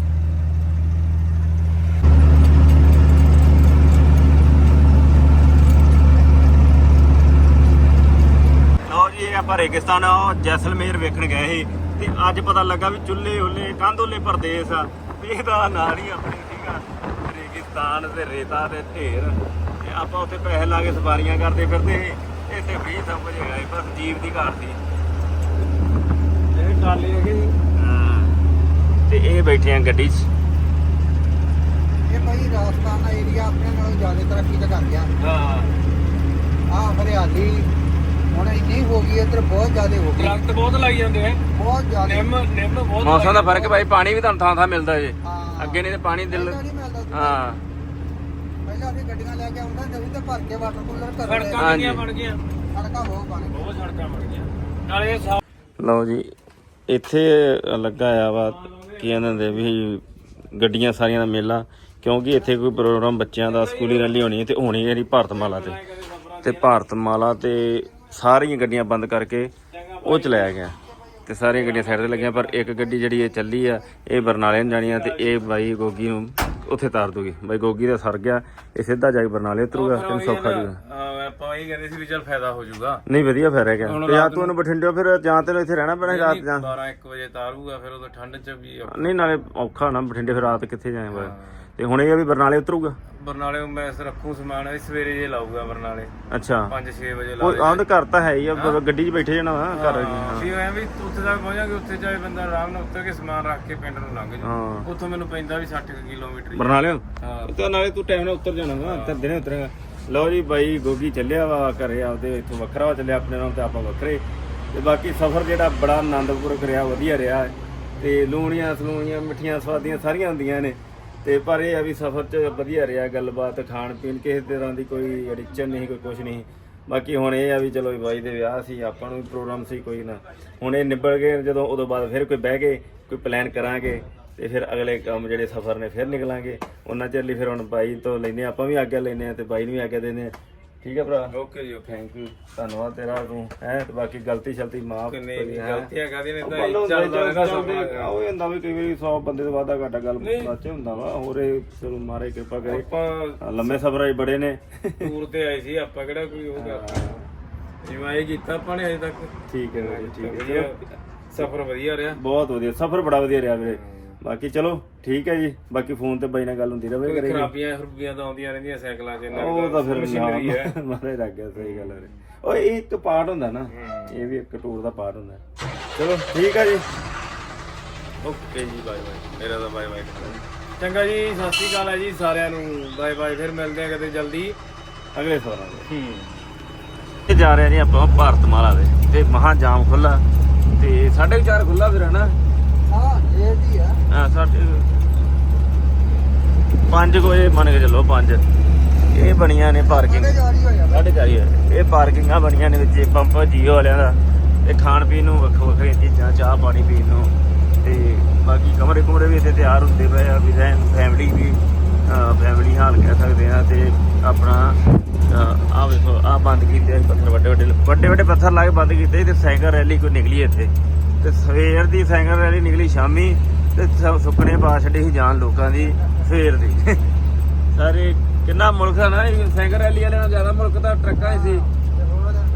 ਲਓ ਜੀ ਇਹ ਆਪਾਂ ਰੇਗਿਸਤਾਨ ਉਹ ਜੈਸਲਮੇਰ ਵੇਖਣ ਗਏ ਸੀ ਤੇ ਅੱਜ ਪਤਾ ਲੱਗਾ ਵੀ ਚੁੱਲ੍ਹੇ ਹੁੱਲੇ ਕੰਧੋਲੇ ਪ੍ਰਦੇਸ਼ ਆ। ਇਹਦਾ ਨਾਂ ਨਹੀਂ ਆਪਣੇ ਠੀਕ ਆ ਰੇਗਿਸਤਾਨ ਤੇ ਰੇਤਾ ਤੇ ਢੇਰ। ਤੇ ਆਪਾਂ ਉੱਥੇ ਪੈਸੇ ਲਾ ਕੇ ਸਵਾਰੀਆਂ ਕਰਦੇ ਫਿਰਦੇ ਸੀ। ਇੱਥੇ ਵੀ ਸਭ ਕੁਝ ਹੈਗਾ ਬਸ ਜੀਵ ਦੀ ਘਾਟ ਸੀ।
ਇਹ ਟਰਾਲੀ ਹੈਗੀ
ਹਾਂ। ਤੇ ਇਹ ਬੈਠੇ ਆ ਗੱਡੀ 'ਚ।
ਇਹ ਭਾਈ ਰਾਜਸਥਾਨ ਦਾ ਏਰੀਆ ਆਪਣੇ ਨਾਲੋਂ ਜ਼ਿਆਦਾ ਤਰੱਕੀ ਤਾਂ ਕਰ ਗਿਆ।
ਹਾਂ।
ਆ ਹਰਿਆਲੀ ਹੁਣ ਇੰਨੀ ਹੋ ਗਈ ਇੱਧਰ ਬਹੁਤ ਜ਼ਿਆਦਾ ਹੋ ਗਈ।
ਦਰਖਤ ਬਹੁਤ ਲਾਈ ਜਾਂਦੇ ਆ।
ਬਹੁਤ ਜ਼ਿਆਦਾ।
ਨਿੰਮ ਨਿੰਮ ਬਹੁਤ
ਮੌਸਮ ਦਾ ਫ਼ਰਕ ਭਾਈ ਪਾਣੀ ਵੀ ਤੁਹਾਨੂੰ ਥਾਂ ਥਾਂ ਮਿਲਦਾ ਜੇ।
ਹਾਂ।
ਅੱਗੇ ਨਹੀਂ ਤੇ ਪਾਣੀ ਦਿਲ
ਪਹਿਲਾਂ ਨਹੀਂ ਮਿਲਦਾ ਸੀ।
ਹਾਂ।
ਪਹਿਲਾਂ ਅਸੀਂ ਗੱਡੀਆਂ ਲੈ ਕੇ ਆਉਂਦੇ ਹੁੰਦੇ ਸੀ ਤੇ ਭਰ ਕੇ ਵਾਟਰ ਕੂਲਰ ਘਰ
ਸੜਕਾਂ
ਹਾਂਜੀ।
ਕਿੰਨੀਆਂ ਬਣ ਗਈਆਂ?
ਸੜਕਾਂ ਬਹੁਤ ਬਣ ਗਈਆਂ।
ਬਹੁਤ ਸੜਕਾਂ ਬਣ ਗਈਆਂ। ਨਾਲੇ ਇਹ ਸਾ-
ਲਓ ਜੀ ਇੱਥੇ ਲੱਗਾ ਆ ਵਾ ਕੀ ਕਹਿੰਦੇ ਹੁੰਦੇ ਵੀ ਗੱਡੀਆਂ ਸਾਰੀਆਂ ਦਾ ਮੇਲਾ ਕਿਉਂਕਿ ਇੱਥੇ ਕੋਈ ਪ੍ਰੋਗਰਾਮ ਬੱਚਿਆਂ ਦਾ ਸਕੂਲੀ ਰੈਲੀ ਹੋਣੀ ਹੈ ਤੇ ਹੋਣੀ ਹੈ ਜਿਹੜੀ ਭਾਰਤਮਾਲਾ ਤੇ। ਤੇ ਭਾਰਤਮਾਲਾ ਤੇ ਸਾਰੀਆਂ ਗੱਡੀਆਂ ਬੰਦ ਕਰਕੇ ਉਹ ਚਲਾਇਆ ਗਿਆ। ਤੇ ਸਾਰੀਆਂ ਗੱਡੀਆਂ ਸਾਈਡ ਤੇ ਲੱਗੀਆਂ ਪਰ ਇੱਕ ਗੱਡੀ ਜਿਹੜੀ ਇਹ ਚੱਲੀ ਆ ਇਹ ਬਰਨਾਲੇ ਨੂੰ ਜਾਣੀ ਆ ਤੇ ਇਹ ਬਾਈ ਗੋਗੀ ਨੂੰ ਉੱਥੇ ਤਾਰ ਦੂਗੀ। ਬਾਈ ਗੋਗੀ ਦਾ ਸਰ ਗਿਆ ਇਹ ਸਿੱਧਾ ਜਾ ਕੇ ਬਰਨਾਲੇ ਉਤਰੂਗਾ ਤੇ ਸੌਖਾ ਜੂਗਾ।
ਹਾਂ ਆਪਾਂ ਇਹ ਕਹਿੰਦੇ ਸੀ ਵੀ ਚੱਲ ਫਾਇਦਾ ਹੋ ਜਾਊਗਾ
ਨਹੀਂ ਵਧੀਆ ਗਿਆ
ਹੁਣ
ਤੇ ਜਾਂ ਤੂੰ ਉਹਨੂੰ ਬਠਿੰਡਿਓ ਫਿਰ ਜਾਂ ਤੈਨੂੰ ਇੱਥੇ ਰਹਿਣਾ ਪੈਣਾ ਰਾਤ ਜਾਂ।
12 1 ਵਜੇ ਤਾਰੂਗਾ ਫਿਰ ਉਦੋਂ ਠੰਡ ਚ ਵੀ
ਨਹੀਂ ਨਾਲੇ ਔਖਾ ਨਾ ਬਠਿੰਡੇ ਫਿਰ ਰਾਤ ਕਿੱਥੇ ਜਾਏਗਾ? ਤੇ ਹੁਣ ਇਹ ਆ ਵੀ ਬਰਨਾਲੇ ਉਤਰੂਗਾ?
ਬਰਨਾਲੇ ਮੈਂ ਰੱਖੂ ਸਮਾਨ ਇਹ ਸਵੇਰੇ ਜੇ ਲਾਊਗਾ ਬਰਨਾਲੇ।
ਅੱਛਾ।
5-6 ਵਜੇ ਲਾ
ਉਹ ਆਹ ਤਾਂ ਘਰ ਤਾਂ ਹੈ ਹੀ ਆ ਬ- ਗੱਡੀ 'ਚ ਬੈਠੇ ਜਾਣਾ ਵਾ ਘਰ
ਹਾਂ। ਵੀ ਐ ਵੀ ਉੱਥੇ ਤੱਕ ਪਹੁੰਚਾਂਗੇ ਉੱਥੇ ਜਾਏ ਬੰਦਾ ਆਰਾਮ ਨਾਲ ਉੱਤਰ ਕੇ ਸਮਾਨ ਰੱਖ ਕੇ ਪਿੰਡ ਨੂੰ ਲੰਘ ਜਾ
ਹਾਂ।
ਉੱਥੋਂ ਮੈਨੂੰ ਪੈਂਦਾ ਵੀ 60 ਕੁ ਕਿਲੋਮੀਟਰ ਹੀ।
ਬਰਨਾਲੇ
ਹਾਂ।
ਤੇ ਨਾਲੇ ਤੂੰ ਟਾਈਮ ਨਾਲ ਉਤਰ ਜਾਣਾ ਵਾ ਤੇ ਦਿਨੇ ਉਤਰੇਗਾ। ਲਓ ਜੀ ਬਾਈ ਗੋਗੀ ਚੱਲਿਆ ਵਾ ਘਰੇ ਆਪਦੇ ਇੱਥੋਂ ਵੱਖਰਾ ਵਾ ਚੱਲਿਆ ਆਪਣੇ ਨਾਲ ਤੇ ਆਪਾਂ ਵੱਖਰੇ। ਤੇ ਬਾਕੀ ਸਫ਼ਰ ਜਿਹੜਾ ਬੜਾ ਆਨੰਦਪੁਰ ਰਿਹਾ ਵਧੀਆ ਰਿਹਾ। ਤੇ ਲੂਣੀਆਂ ਸਲੂਣੀਆਂ ਮਿੱਠੀਆਂ ਸਵਾਦੀਆਂ ਸਾਰੀਆਂ ਹੁੰਦੀਆਂ ਨੇ। ਤੇ ਪਰ ਇਹ ਆ ਵੀ ਸਫ਼ਰ 'ਚ ਵਧੀਆ ਰਿਹਾ, ਗੱਲਬਾਤ ਖਾਣ ਪੀਣ ਕਿਸੇ ਤਰ੍ਹਾਂ ਦੀ ਕੋਈ ਅੜਿਚਨ ਨਹੀਂ ਕੋਈ ਕੁਝ ਨਹੀਂ ਬਾਕੀ ਹੁਣ ਇਹ ਆ ਵੀ ਚਲੋ ਬਾਈ ਦੇ ਵਿਆਹ ਸੀ, ਆਪਾਂ ਨੂੰ ਵੀ ਪ੍ਰੋਗਰਾਮ ਸੀ, ਕੋਈ ਨਾ। ਹੁਣ ਇਹ ਨਿਬੜ ਗਏ, ਜਦੋਂ ਉਦੋਂ ਬਾਅਦ ਫਿਰ ਕੋਈ ਬਹਿ ਕੇ ਕੋਈ ਪਲਾਨ ਕਰਾਂਗੇ, ਤੇ ਫਿਰ ਅਗਲੇ ਕੰਮ ਜਿਹੜੇ ਸਫ਼ਰ ਨੇ ਫਿਰ ਨਿਕਲਾਂਗੇ। ਉਹਨਾਂ ਚਿਰ ਲਈ ਫਿਰ ਹੁਣ ਬਾਈ ਤੋਂ ਲੈਨੇ ਆਪਾਂ ਵੀ ਆਗਿਆ ਲੈਨੇ ਆ ਤੇ ਬਾਈ ਨੂੰ ਵੀ ਆਗਿਆ ਦਿੰਦੇ ਆ ਠੀਕ ਹੈ ਭਰਾ?
ਓਕੇ ਜੀ
ਥੈਂਕ ਯੂ ਧੰਨਵਾਦ ਤੇਰਾ ਤੂੰ ਹੈ ਤੇ ਬਾਕੀ ਗਲਤੀ ਸ਼ਲਤੀ ਮਾਫ
ਕਿੰਨੇ ਗਲਤੀਆਂ ਕਰਦੀਆਂ ਨੇ ਤਾਂ
ਚੱਲਦਾ
ਇਹ ਰਹਿੰਦਾ ਸਮਾਂ
ਉਹ ਹੁੰਦਾ ਵੀ ਕਈ ਵਾਰੀ 100 ਬੰਦੇ ਤੋਂ ਵਾਦਾ ਘਾਟਾ ਗੱਲ ਸੱਚ ਹੁੰਦਾ ਵਾ ਹੋਰ ਇਹ ਚਲੋ ਮਾਰੇ ਕਿਰਪਾ ਕਰੇ।
ਆਪਾਂ
ਹਾਂ, ਲੰਮੇ ਸਫ਼ਰ ਆਈ ਬੜੇ ਨੇ।
ਟੂਰ ਤੇ ਆਏ ਸੀ ਆਪਾਂ ਕਿਹੜਾ ਕੋਈ ਉਹ ਕਰਦਾ ਜਿਵੇਂ ਕੀਤਾ ਆਪਾਂ ਨੇ ਅਜੇ ਤੱਕ।
ਠੀਕ ਹੈ ਠੀਕ ਹੈ।
ਸਫ਼ਰ ਵਧੀਆ ਰਿਹਾ।
ਬਹੁਤ ਵਧੀਆ ਸਫ਼ਰ ਬੜਾ ਵਧੀਆ ਰਿਹਾ ਵੀਰੇ। ਬਾਕੀ ਚਲੋ ਠੀਕ ਹੈ ਜੀ। ਬਾਕੀ ਫੋਨ ਤੇ ਬਾਈ ਨਾਲ ਗੱਲ ਹੁੰਦੀ ਰਵੇ ਕਰੇਗੀ
ਖਰਾਬੀਆਂ ਖਰੂਬੀਆਂ ਤਾਂ ਆਉਂਦੀਆਂ ਰਹਿੰਦੀਆਂ ਸਾਈਕਲਾਂ 'ਚ ਇਹਨਾਂ
ਉਹ ਤਾਂ ਫਿਰ
ਮਸ਼ੀਨਰੀ ਹੈ।
ਮਾਰੇ ਲੱਗ ਗਿਆ ਸਹੀ ਗੱਲ ਹੈ। ਉਹ ਇਹ ਇੱਕ ਪਾਰਟ ਹੁੰਦਾ ਨਾ ਇਹ ਵੀ ਇੱਕ ਟੂਰ ਦਾ ਪਾਰਟ ਹੁੰਦਾ। ਚਲੋ ਠੀਕ ਹੈ ਜੀ।
ਓਕੇ ਜੀ ਬਾਏ ਬਾਏ। ਮੇਰਾ ਤਾਂ ਬਾਏ ਬਾਏ ਚੰਗਾ ਜੀ ਸਤਿ ਸ਼੍ਰੀ ਅਕਾਲ ਹੈ ਜੀ ਸਾਰਿਆਂ ਨੂੰ। ਬਾਏ ਬਾਏ ਫਿਰ ਮਿਲਦੇ ਆ ਕਦੇ ਜਲਦੀ।
ਅਗਲੇ ਸਵਾਰਾਂ ਦੇ
ਹੂੰ।
ਇਹ ਜਾ ਰਹੇ ਜੀ ਆਪਾਂ ਭਾਰਤਮਾਲਾ ਦੇ ਤੇ ਮਹਾ ਜਾਮ ਖੁੱਲਾ ਤੇ 4:30 ਖੁੱਲਾ ਫਿਰ ਹਨਾ
ਹਾਂ ਇਹ ਦੀ ਆ।
ਹਾਂ ਸਾਡੇ 5 ਵਜੇ ਮੰਨ ਕੇ ਚੱਲੋ 5 ਇਹ ਬਣੀਆਂ ਨੇ ਪਾਰਕਿੰਗ ਸਾਡੇ ਚਾਹੀਏ ਇਹ ਪਾਰਕਿੰਗਾਂ ਬਣੀਆਂ ਨੇ ਵਿੱਚ ਪੰਪ ਜੀਓ ਵਾਲਿਆਂ ਦਾ। ਤੇ ਖਾਣ ਪੀਣ ਨੂੰ ਵੱਖ ਵੱਖਰੀਆਂ ਚੀਜ਼ਾਂ ਚਾਹ ਪਾਣੀ ਪੀਣ ਨੂੰ। ਤੇ ਬਾਕੀ ਕਮਰੇ ਕੁਮਰੇ ਵੀ ਇੱਥੇ ਤਿਆਰ ਹੁੰਦੇ ਪਏ ਆ ਵੀ ਰਹਿਣ ਫੈਮਿਲੀ ਵੀ ਫੈਮਿਲੀ ਹਾਲ ਕਹਿ ਸਕਦੇ ਆ। ਤੇ ਆਪਣਾ ਆ ਵੇਖੋ ਆ ਬੰਦ ਕੀਤੇ ਪੱਥਰ ਵੱਡੇ ਵੱਡੇ ਵੱਡੇ ਵੱਡੇ ਪੱਥਰ ਲਾ ਕੇ ਬੰਦ ਕੀਤੇ ਤੇ ਸਾਈਕਲ ਰੈਲੀ ਕੋਈ ਨਿਕਲੀ ਇੱਥੇ। ਤੇ ਸਵੇਰ ਦੀ ਸਾਈਕਲ ਰੈਲੀ ਨਿਕਲੀ ਸ਼ਾਮੀ ਤੇ ਸਭ ਸੁੱਕਣੇ ਪਾ ਛੱਡੇ ਸੀ ਜਾਨ ਲੋਕਾਂ ਦੀ, ਸਵੇਰ ਦੀ। ਸਾਰੇ ਕਿੰਨਾ ਮੁਲਕ ਆ ਨਾ ਸਾਈਕਲ ਰੈਲੀ ਵਾਲਿਆਂ ਨਾਲ ਜ਼ਿਆਦਾ ਮੁਲਕ ਤਾਂ ਟਰੱਕਾਂ ਹੀ ਸੀ।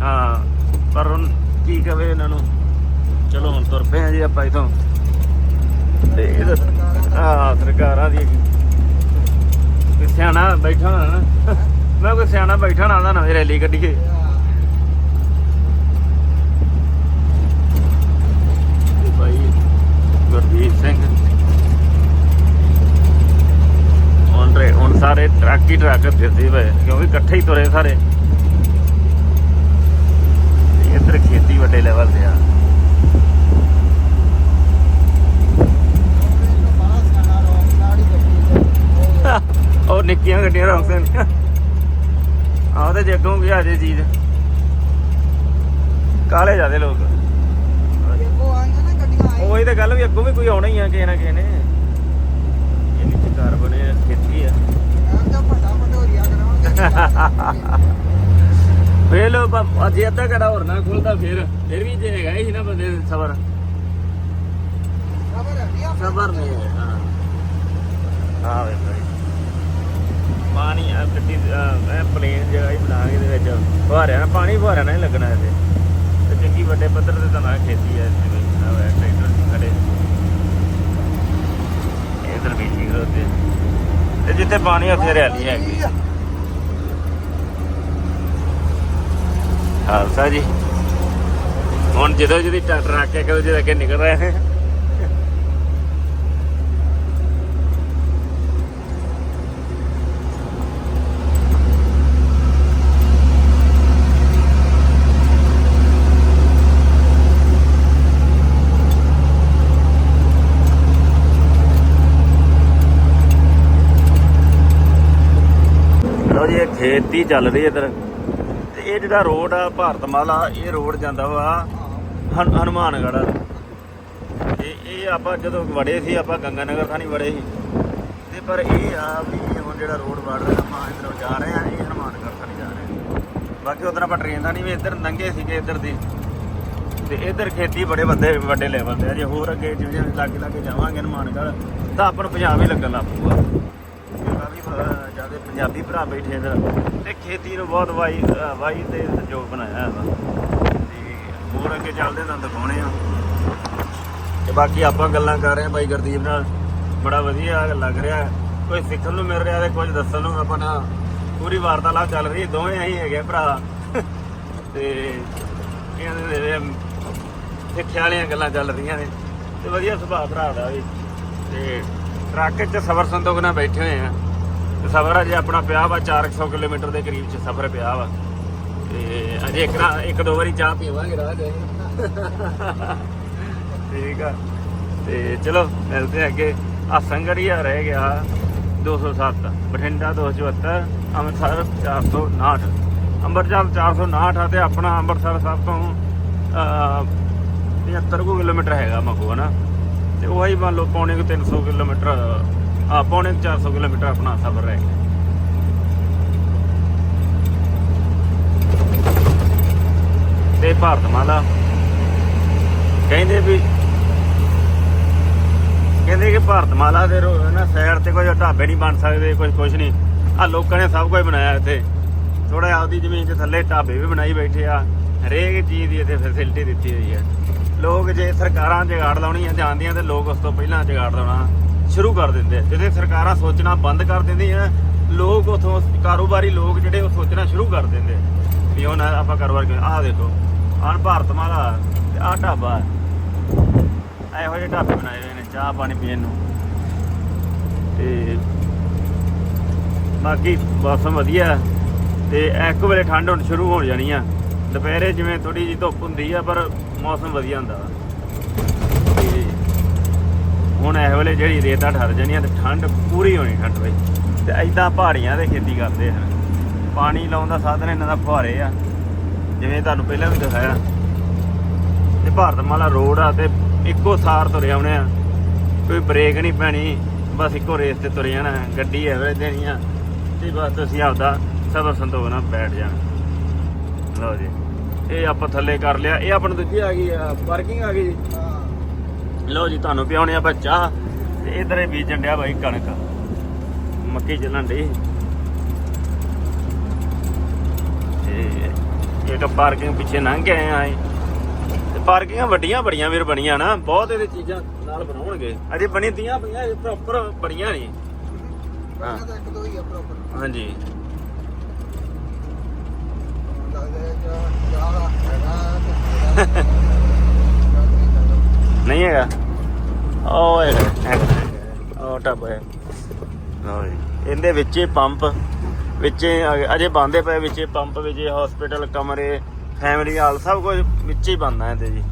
ਹਾਂ, ਪਰ ਹੁਣ ਕੀ ਕਵੇ ਇਹਨਾਂ ਨੂੰ? ਚਲੋ ਹੁਣ ਤੁਰ ਪਏ ਆ ਜੀ ਆਪਾਂ ਇਥੋਂ। ਤੇ ਇਹ ਤਾਂ ਸਰਕਾਰਾਂ ਦੀ ਸਿਆਣਾ ਬੈਠਾ ਨਾ। ਮੈਂ ਕੋਈ ਸਿਆਣਾ ਬੈਠਾ ਨਾ ਨਾ ਰੈਲੀ ਕੱਢੀਏ ਤੇ ਭਾਈ ਗੁਰਦੀਪ ਸਿੰਘ ਹੁਣ ਰੇ ਹੁਣ ਸਾਰੇ ਟਰੱਕ ਹੀ ਟਰੱਕ ਫਿਰਦੇ ਪਏ ਕਿਉਂਕਿ ਇਕੱਠੇ ਹੀ ਤੁਰੇ ਸਾਰੇ। ਇੱਧਰ ਖੇਤੀ ਵੱਡੇ ਲੈਵਲ ਤੇ ਆ। ਉਹ ਨਿੱਕੀਆਂ ਗੱਡੀਆਂ ਰੌਂਗਦੇ ਨੇ ਆਹ ਤੇ ਜੱਗੋਂ ਵੀ ਆ ਜੇ ਚੀਜ਼। ਕਾਲੇ ਜਾਦੇ ਲੋਕ।
ਦੇਖੋ ਆਈਆਂ
ਉਹੀ ਤਾਂ ਗੱਲ ਵੀ ਅੱਗੋਂ ਵੀ ਕੋਈ ਆਉਣਾ ਹੀ ਆ ਕਿਸੇ ਨਾ ਕਿਸੇ ਨੇ। ਇਹ ਨੀਚੇ ਘਰ ਬਣੇ ਆ, ਖੇਤੀ ਆ
ਐਂ ਤਾਂ ਵੱਡਾ ਭਟੋਰੀਆ ਕਰਾਉਣਗੇ
ਵੇ ਲੋ ਅਜੇ ਅੱਧਾ ਘੜਾ ਹੋਰ ਨਾ ਖੁੱਲਦਾ ਫਿਰ। ਫਿਰ ਵੀ ਜੇ ਹੈਗਾ ਹੀ ਨਾ ਬੰਦੇ ਦੇ ਸਬਰ।
ਖਬਰ ਹੈ ਨਹੀਂ
ਸਬਰ ਨਹੀਂ ਹੈ। ਹਾਂ ਆ ਵੇ ਭਾਈ ਪਾਣੀ ਆ ਗੱਡੀ ਐ ਪਲੇਨ ਜਗ੍ਹਾ ਹੀ ਬਣਾ ਕੇ ਇਹਦੇ ਵਿੱਚ ਫੁਹਾਰਿਆਂ ਨਾਲ ਪਾਣੀ ਫੁਹਾਰਿਆਂ ਨਾਲ ਹੀ ਲੱਗਣਾ ਇਹਦੇ ਤੇ ਚੰਗੀ ਵੱਡੇ ਪੱਧਰ ਤੇ ਤਾਂ ਨਾ ਖੇਤੀ ਹੈ ਇੱਥੇ ਵੀ ਆ ਵੇ ਟਰੈਕਟਰ ਖੜੇ। ਇਧਰ ਵੀ ਠੀਕ ਰੋਦੇ ਤੇ ਜਿੱਥੇ ਪਾਣੀ ਉੱਥੇ ਹਰਿਆਲੀ ਹੈਗੀ। ਖਾਲਸਾ ਜੀ। ਹੁਣ ਜਦੋਂ ਜਿਹਦੀ ਟਰੈਕਟਰ ਆ ਕੇ ਕਦੋਂ ਅੱਗੇ ਨਿਕਲ ਰਹੇ ਨੇ ਲਓ ਜੀ, ਇਹ ਖੇਤੀ ਚੱਲ ਰਹੀ ਹੈ ਇੱਧਰ। ਇਹ ਜਿਹੜਾ ਰੋਡ ਆ ਭਾਰਤਮਾਲਾ ਇਹ ਰੋਡ ਜਾਂਦਾ ਵਾ ਹਨ- ਹਨੂਮਾਨਗੜ੍ਹ। ਤੇ ਇਹ ਆਪਾਂ ਜਦੋਂ ਵੜੇ ਸੀ, ਆਪਾਂ ਗੰਗਾ ਨਗਰ ਥਾਣੀ ਵੜੇ ਸੀ। ਤੇ ਪਰ ਇਹ ਆ ਵੀ ਹੁਣ ਜਿਹੜਾ ਰੋਡ ਵੜ ਰਿਹਾ, ਆਪਾਂ ਇੱਧਰੋਂ ਜਾ ਰਹੇ ਆ ਇਹ ਹਨੂਮਾਨਗੜ੍ਹ ਥਾਣੀ ਜਾ ਰਹੇ। ਆ ਬਾਕੀ ਉਧਰ ਆਪਾਂ ਟ੍ਰੇਨ ਦਾ ਨਹੀਂ ਵੀ ਇੱਧਰ ਨੰਗੇ ਸੀਗੇ ਇੱਧਰ ਦੀ। ਤੇ ਇੱਧਰ ਖੇਤੀ ਬੜੇ ਵੱਡੇ ਵੱਡੇ ਲੈਵਲ ਤੇ ਆ। ਜੇ ਹੋਰ ਅੱਗੇ ਜਿਵੇਂ ਜਿਵੇਂ ਲਾਗੇ ਲਾਗੇ ਜਾਵਾਂਗੇ ਹਨੂਮਾਨਗੜ੍ਹ, ਤਾਂ ਆਪਾਂ ਨੂੰ ਪੰਜਾਬ ਹੀ ਲੱਗਣ ਲੱਗ ਪਊਗਾ। ਜ਼ਿਆਦਾ ਪੰਜਾਬੀ ਭਰਾ ਬੈਠੇ ਇੱਧਰ। ਤੇ ਖੇਤੀ ਨੂੰ ਬਹੁਤ ਵਾਈ ਅ, ਵਾਈ ਤੇ ਸੰਯੋਗ ਬਣਾਇਆ ਹੈ ਤੇ ਹੋਰ ਅੱਗੇ ਚੱਲਦੇ ਤਾਂ ਦਿਖਾਉਣੇ ਆ ਤੇ ਬਾਕੀ ਆਪਾਂ ਗੱਲਾਂ ਕਰ ਰਹੇ ਆ ਬਾਈ ਗੁਰਦੀਪ ਨਾਲ। ਬੜਾ ਵਧੀਆ ਲੱਗ ਰਿਹਾ। ਹੈ। ਕੋਈ ਸਿੱਖਣ ਨੂੰ ਮਿਲ ਰਿਹਾ ਤੇ ਕੁਝ ਦੱਸਣ ਨੂੰ ਆਪਾਂ ਨਾ ਪੂਰੀ ਵਾਰਤਾਲਾਪ ਚੱਲ ਰਹੀ ਦੋਵੇਂ ਅਸੀਂ ਹੈਗੇ ਭਰਾ। ਤੇ ਇਹਨਾਂ ਦੇ ਸਿੱਖਿਆ ਵਾਲੀਆਂ ਗੱਲਾਂ ਚੱਲ ਰਹੀਆਂ ਨੇ। ਤੇ ਵਧੀਆ ਸੁਭਾਅ ਭਰਾ ਦਾ ਵੀ। ਤੇ ਟਰੱਕ 'ਚ ਸਬਰ ਸੰਤੋਖ ਨਾਲ ਬੈਠੇ ਹੋਏ ਆ। ਤੇ ਸਫ਼ਰ ਅਜੇ ਆਪਣਾ ਪਿਆ ਵਾ 400 ਕਿਲੋਮੀਟਰ ਦੇ ਕਰੀਬ 'ਚ ਸਫ਼ਰ ਪਿਆ ਵਾ। ਤੇ ਅਜੇ ਇੱਕ ਨਾ ਇੱਕ ਦੋ ਵਾਰੀ ਚਾਹ ਪੀਵਾਂਗੇ ਰਾਹ 'ਚ। ਠੀਕ ਆ। ਤੇ ਚਲੋ ਮਿਲਦੇ ਆ ਅੱਗੇ। ਆ ਸੰਗੜੀਆ ਰਹਿ ਗਿਆ 207 ਬਠਿੰਡਾ 274 ਅੰਮ੍ਰਿਤਸਰ 459 ਅੰਮ੍ਰਿਤਸਰ 459 ਆ ਤੇ ਆਪਣਾ ਅੰਮ੍ਰਿਤਸਰ ਸਭ ਤੋਂ ਅਹ, 75 ਕੁ ਕਿਲੋਮੀਟਰ ਹੈਗਾ ਮਖੂ ਹਨਾ? ਤੇ ਉਹ ਹੀ ਮੰਨ ਲਓ ਪੌਣੇ ਕੁ 300 ਕਿਲੋਮੀਟਰ ਆ ਪੌਣੇ ਕੁ 400 ਕਿਲੋਮੀਟਰ ਆਪਣਾ ਸਫ਼ਰ ਰਹਿ ਗਿਆ ਤੇ ਭਾਰਤਮਾਲਾ ਕਹਿੰਦੇ ਵੀ ਕਹਿੰਦੇ ਕਿ ਭਾਰਤ ਮਾਲਾ ਦੇ ਰੋ- ਨਾ ਸਾਈਡ ਤੇ ਕੋਈ ਢਾਬੇ ਨਹੀਂ ਬਣ ਸਕਦੇ ਕੋਈ ਕੁਝ ਨਹੀਂ। ਆ ਲੋਕਾਂ ਨੇ ਸਭ ਕੁਝ ਬਣਾਇਆ ਇੱਥੇ। ਥੋੜਾ ਆਪਦੀ ਜ਼ਮੀਨ ਦੇ ਥੱਲੇ ਢਾਬੇ ਵੀ ਬਣਾਈ ਬੈਠੇ ਆ। ਹਰੇਕ ਚੀਜ਼ ਦੀ ਇੱਥੇ ਫੈਸਿਲਿਟੀ ਦਿੱਤੀ ਹੋਈ ਹੈ। ਲੋਕ ਜੇ ਸਰਕਾਰਾਂ ਜਗਾੜ ਲਾਉਣੀ ਆ ਜਾਂਦੀਆਂ ਤੇ ਲੋਕ ਉਸ ਤੋਂ ਪਹਿਲਾਂ ਜਗਾੜ ਲਾਉਣਾ। ਸ਼ੁਰੂ ਕਰ ਦਿੰਦੇ ਆ। ਜਦੋਂ ਸਰਕਾਰਾਂ ਸੋਚਣਾ ਬੰਦ ਕਰ ਦਿੰਦੀਆਂ, ਲੋਕ ਉਥੋਂ ਕਾਰੋਬਾਰੀ ਲੋਕ ਜਿਹੜੇ ਉਹ ਸੋਚਣਾ ਸ਼ੁਰੂ ਕਰ ਦਿੰਦੇ ਆ। ਵੀ ਹੁਣ ਆਪਾਂ ਕਾਰੋਬਾਰ ਕਿਉਂ ਆਹ ਦੇਖੋ, ਆਹ ਭਾਰਤਮਾਲਾ ਤੇ ਆਹ ਢਾਬਾ। ਇਹੋ ਜਿਹੇ ਢਾਬੇ ਬਣਾਏ ਹੋਏ ਨੇ, ਚਾਹ ਪਾਣੀ ਪੀਣ ਨੂੰ। ਤੇ ਬਾਕੀ ਮੌਸਮ ਵਧੀਆ। ਤੇ ਇੱਕ ਵੇਲੇ ਠੰਡ ਹੁਣ ਸ਼ੁਰੂ ਹੋ ਜਾਣੀ ਆ। ਦੁਪਹਿਰੇ ਜਿਵੇਂ ਥੋੜੀ ਜਿਹੀ ਧੁੱਪ ਹੁੰਦੀ ਆ, ਪਰ ਮੌਸਮ ਵਧੀਆ ਹੁੰਦਾ ਵਾ। ਹੁਣ ਇਸ ਵੇਲੇ ਜਿਹੜੀ ਰੇਤਾ ਠਰ ਜਾਣੀ ਆ ਤੇ ਠੰਡ ਪੂਰੀ ਹੋਣੀ ਠੰਡ ਵਿੱਚ। ਤੇ ਐਦਾਂ ਪਹਾੜੀਆਂ ਤੇ ਖੇਤੀ ਕਰਦੇ ਹਨ ਪਾਣੀ ਲਾਉਣ ਦਾ ਸਾਧਨ ਇਹਨਾਂ ਦਾ ਫੁਹਾਰੇ ਆ। ਜਿਵੇਂ ਤੁਹਾਨੂੰ ਪਹਿਲਾਂ ਵੀ ਦਿਖਾਇਆ। ਤੇ ਭਾਰਤਮਾਲਾ ਰੋਡ ਆ ਤੇ ਇੱਕੋ ਸਾਰ ਤੁਰੇ ਆਉਣੇ ਆ। ਕੋਈ ਬ੍ਰੇਕ ਨਹੀਂ ਪੈਣੀ। ਬਸ ਇੱਕੋ ਰੇਸ ਤੇ ਤੁਰ ਜਾਣਾ। ਗੱਡੀ ਐਵਰੇਜ ਦੇਣੀ ਆ। ਤੇ ਬਸ ਤੁਸੀਂ ਆਪਦਾ ਸਬਰ ਸੰਤੋਖ ਨਾਲ ਬੈਠ ਜਾਣਾ। ਲਓ ਜੀ। ਇਹ ਆਪਾਂ ਥੱਲੇ ਕਰ ਲਿਆ। ਇਹ ਆਪਣੀ ਦੂਜੀ ਆ ਗਈ ਆ। ਪਾਰਕਿੰਗ ਆ ਗਈ ਜੀ? ਲਓ ਜੀ ਤੁਹਾਨੂੰ ਪਿਆਉਣੇ ਆਪਾਂ ਚਾਹ ਤੇ ਇਧਰ ਇਹ ਬੀਜਣ ਡਿਆ ਬਾਈ ਕਣਕ। ਮੱਕੀ ਚੱਲਣ ਡਈ। ਤੇ ਇੱਕ ਪਾਰਕਿੰਗ ਪਿੱਛੇ ਲੰਘ ਕੇ ਆਏ ਆ। ਤੇ ਪਾਰਕਿੰਗਾਂ ਵੱਡੀਆਂ ਬੜੀਆਂ ਵੀਰ ਬਣੀਆਂ ਨਾ ਬਹੁਤ ਇਹਦੇ ਚੀਜ਼ਾਂ ਨਾਲ ਬਣਾਉਣਗੇ। ਅਜੇ ਬਣੀ ਤੀਆਂ ਪਈਆਂ ਇਹ ਪ੍ਰੋਪਰ ਬਣੀਆਂ ਨਹੀਂ ਹਾਂ।
ਆ
ਹਾਂਜੀ। ਨਹੀਂ ਹੈਗਾ। ਉਹ ਹੈਗਾ ਉਹ ਟੱਬ ਹੈ। ਲਓ ਇਹਦੇ ਵਿੱਚ ਪੰਪ, ਵਿੱਚ ਅ- ਅਜੇ ਬੰਦੇ ਪਏ ਵਿੱਚ ਪੰਪ, ਵਿੱਚੇ ਹਸਪੀਟਲ ਕਮਰੇ ਫੈਮਿਲੀ ਹਾਲ ਸਭ ਕੁਝ ਵਿੱਚ ਹੀ ਬੰਦਾ ਇਹਦੇ ਜੀ।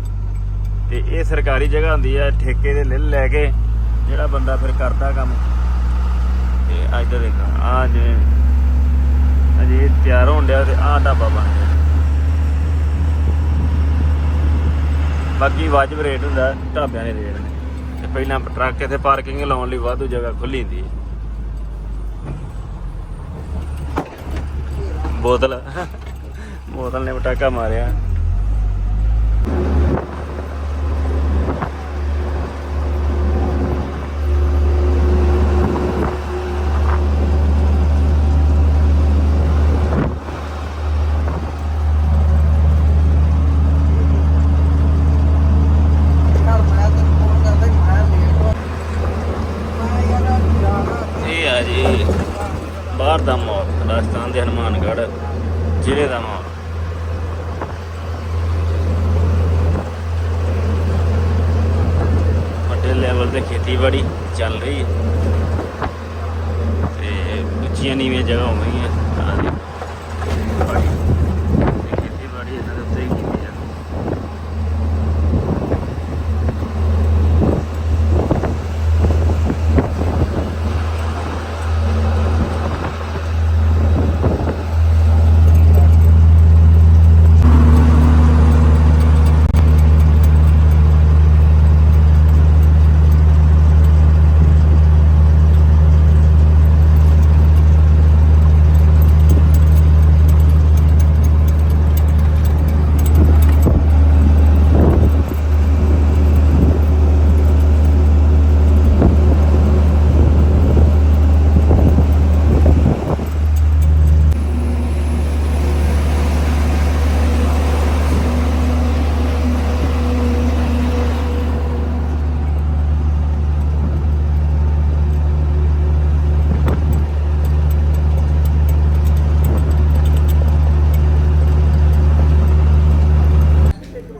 ਤੇ ਇਹ ਸਰਕਾਰੀ ਜਗ੍ਹਾ ਹੁੰਦੀ ਹੈ, ਠੇਕੇ ਦੇ ਲੈ ਲੈ ਕੇ ਜਿਹੜਾ ਬੰਦਾ ਫਿਰ ਕਰਦਾ ਕੰਮ। ਤੇ ਅੱਜ ਦਾ ਦੇਖ ਆ ਜਿਵੇਂ ਅਜੇ ਤਿਆਰ ਹੋਣ ਡਿਆ ਤੇ ਆਹ ਢਾਬਾ ਬਣ ਗਿਆ। ਬਾਕੀ ਵਾਜਬ ਰੇਟ ਹੁੰਦਾ, ਢਾਬਿਆਂ ਦੇ ਰੇਟ ਨੇ। ਤੇ ਪਹਿਲਾਂ ਟਰੱਕ ਇੱਥੇ ਪਾਰਕਿੰਗ ਲਾਉਣ ਲਈ ਵਾਧੂ ਜਗ੍ਹਾ ਖੁੱਲੀ ਹੁੰਦੀ ਹੈ। ਬੋਤਲ। ਬੋਤਲ ਨੇ ਪਟਾਕਾ ਮਾਰਿਆ
ਯਾਰ ਮੈਂ ਤਾਂ ਫੋਨ ਕਰਦਾ ਕਿ ਮੈਂ ਲੇਟ ਹੋ ਮੈਂ ਯਾਰ ਜਾਣਾ
ਇਹ ਆ ਜੀ ਬਾਹਰ ਦਾ ਮਾਲ ਰਾਜਸਥਾਨ ਦੇ ਹਨੂਮਾਨਗੜ੍ਹ ਜ਼ਿਲ੍ਹੇ ਦਾ ਮਾਲ ਤੇ ਖੇਤੀਬਾੜੀ ਚੱਲ ਰਹੀ ਹੈ ਤੇ ਉੱਚੀਆਂ ਨੀਵੀਆਂ ਜਗ੍ਹਾ ਹੋ ਗਈਆਂ ਤਾਂ ਜੀ ਬਾੜੀ ਤੇ ਖੇਤੀਬਾੜੀ ਇਹਨਾਂ ਦੇ ਉੱਤੇ ਹੀ ਕੀਤੀ ਜਾਂਦੀ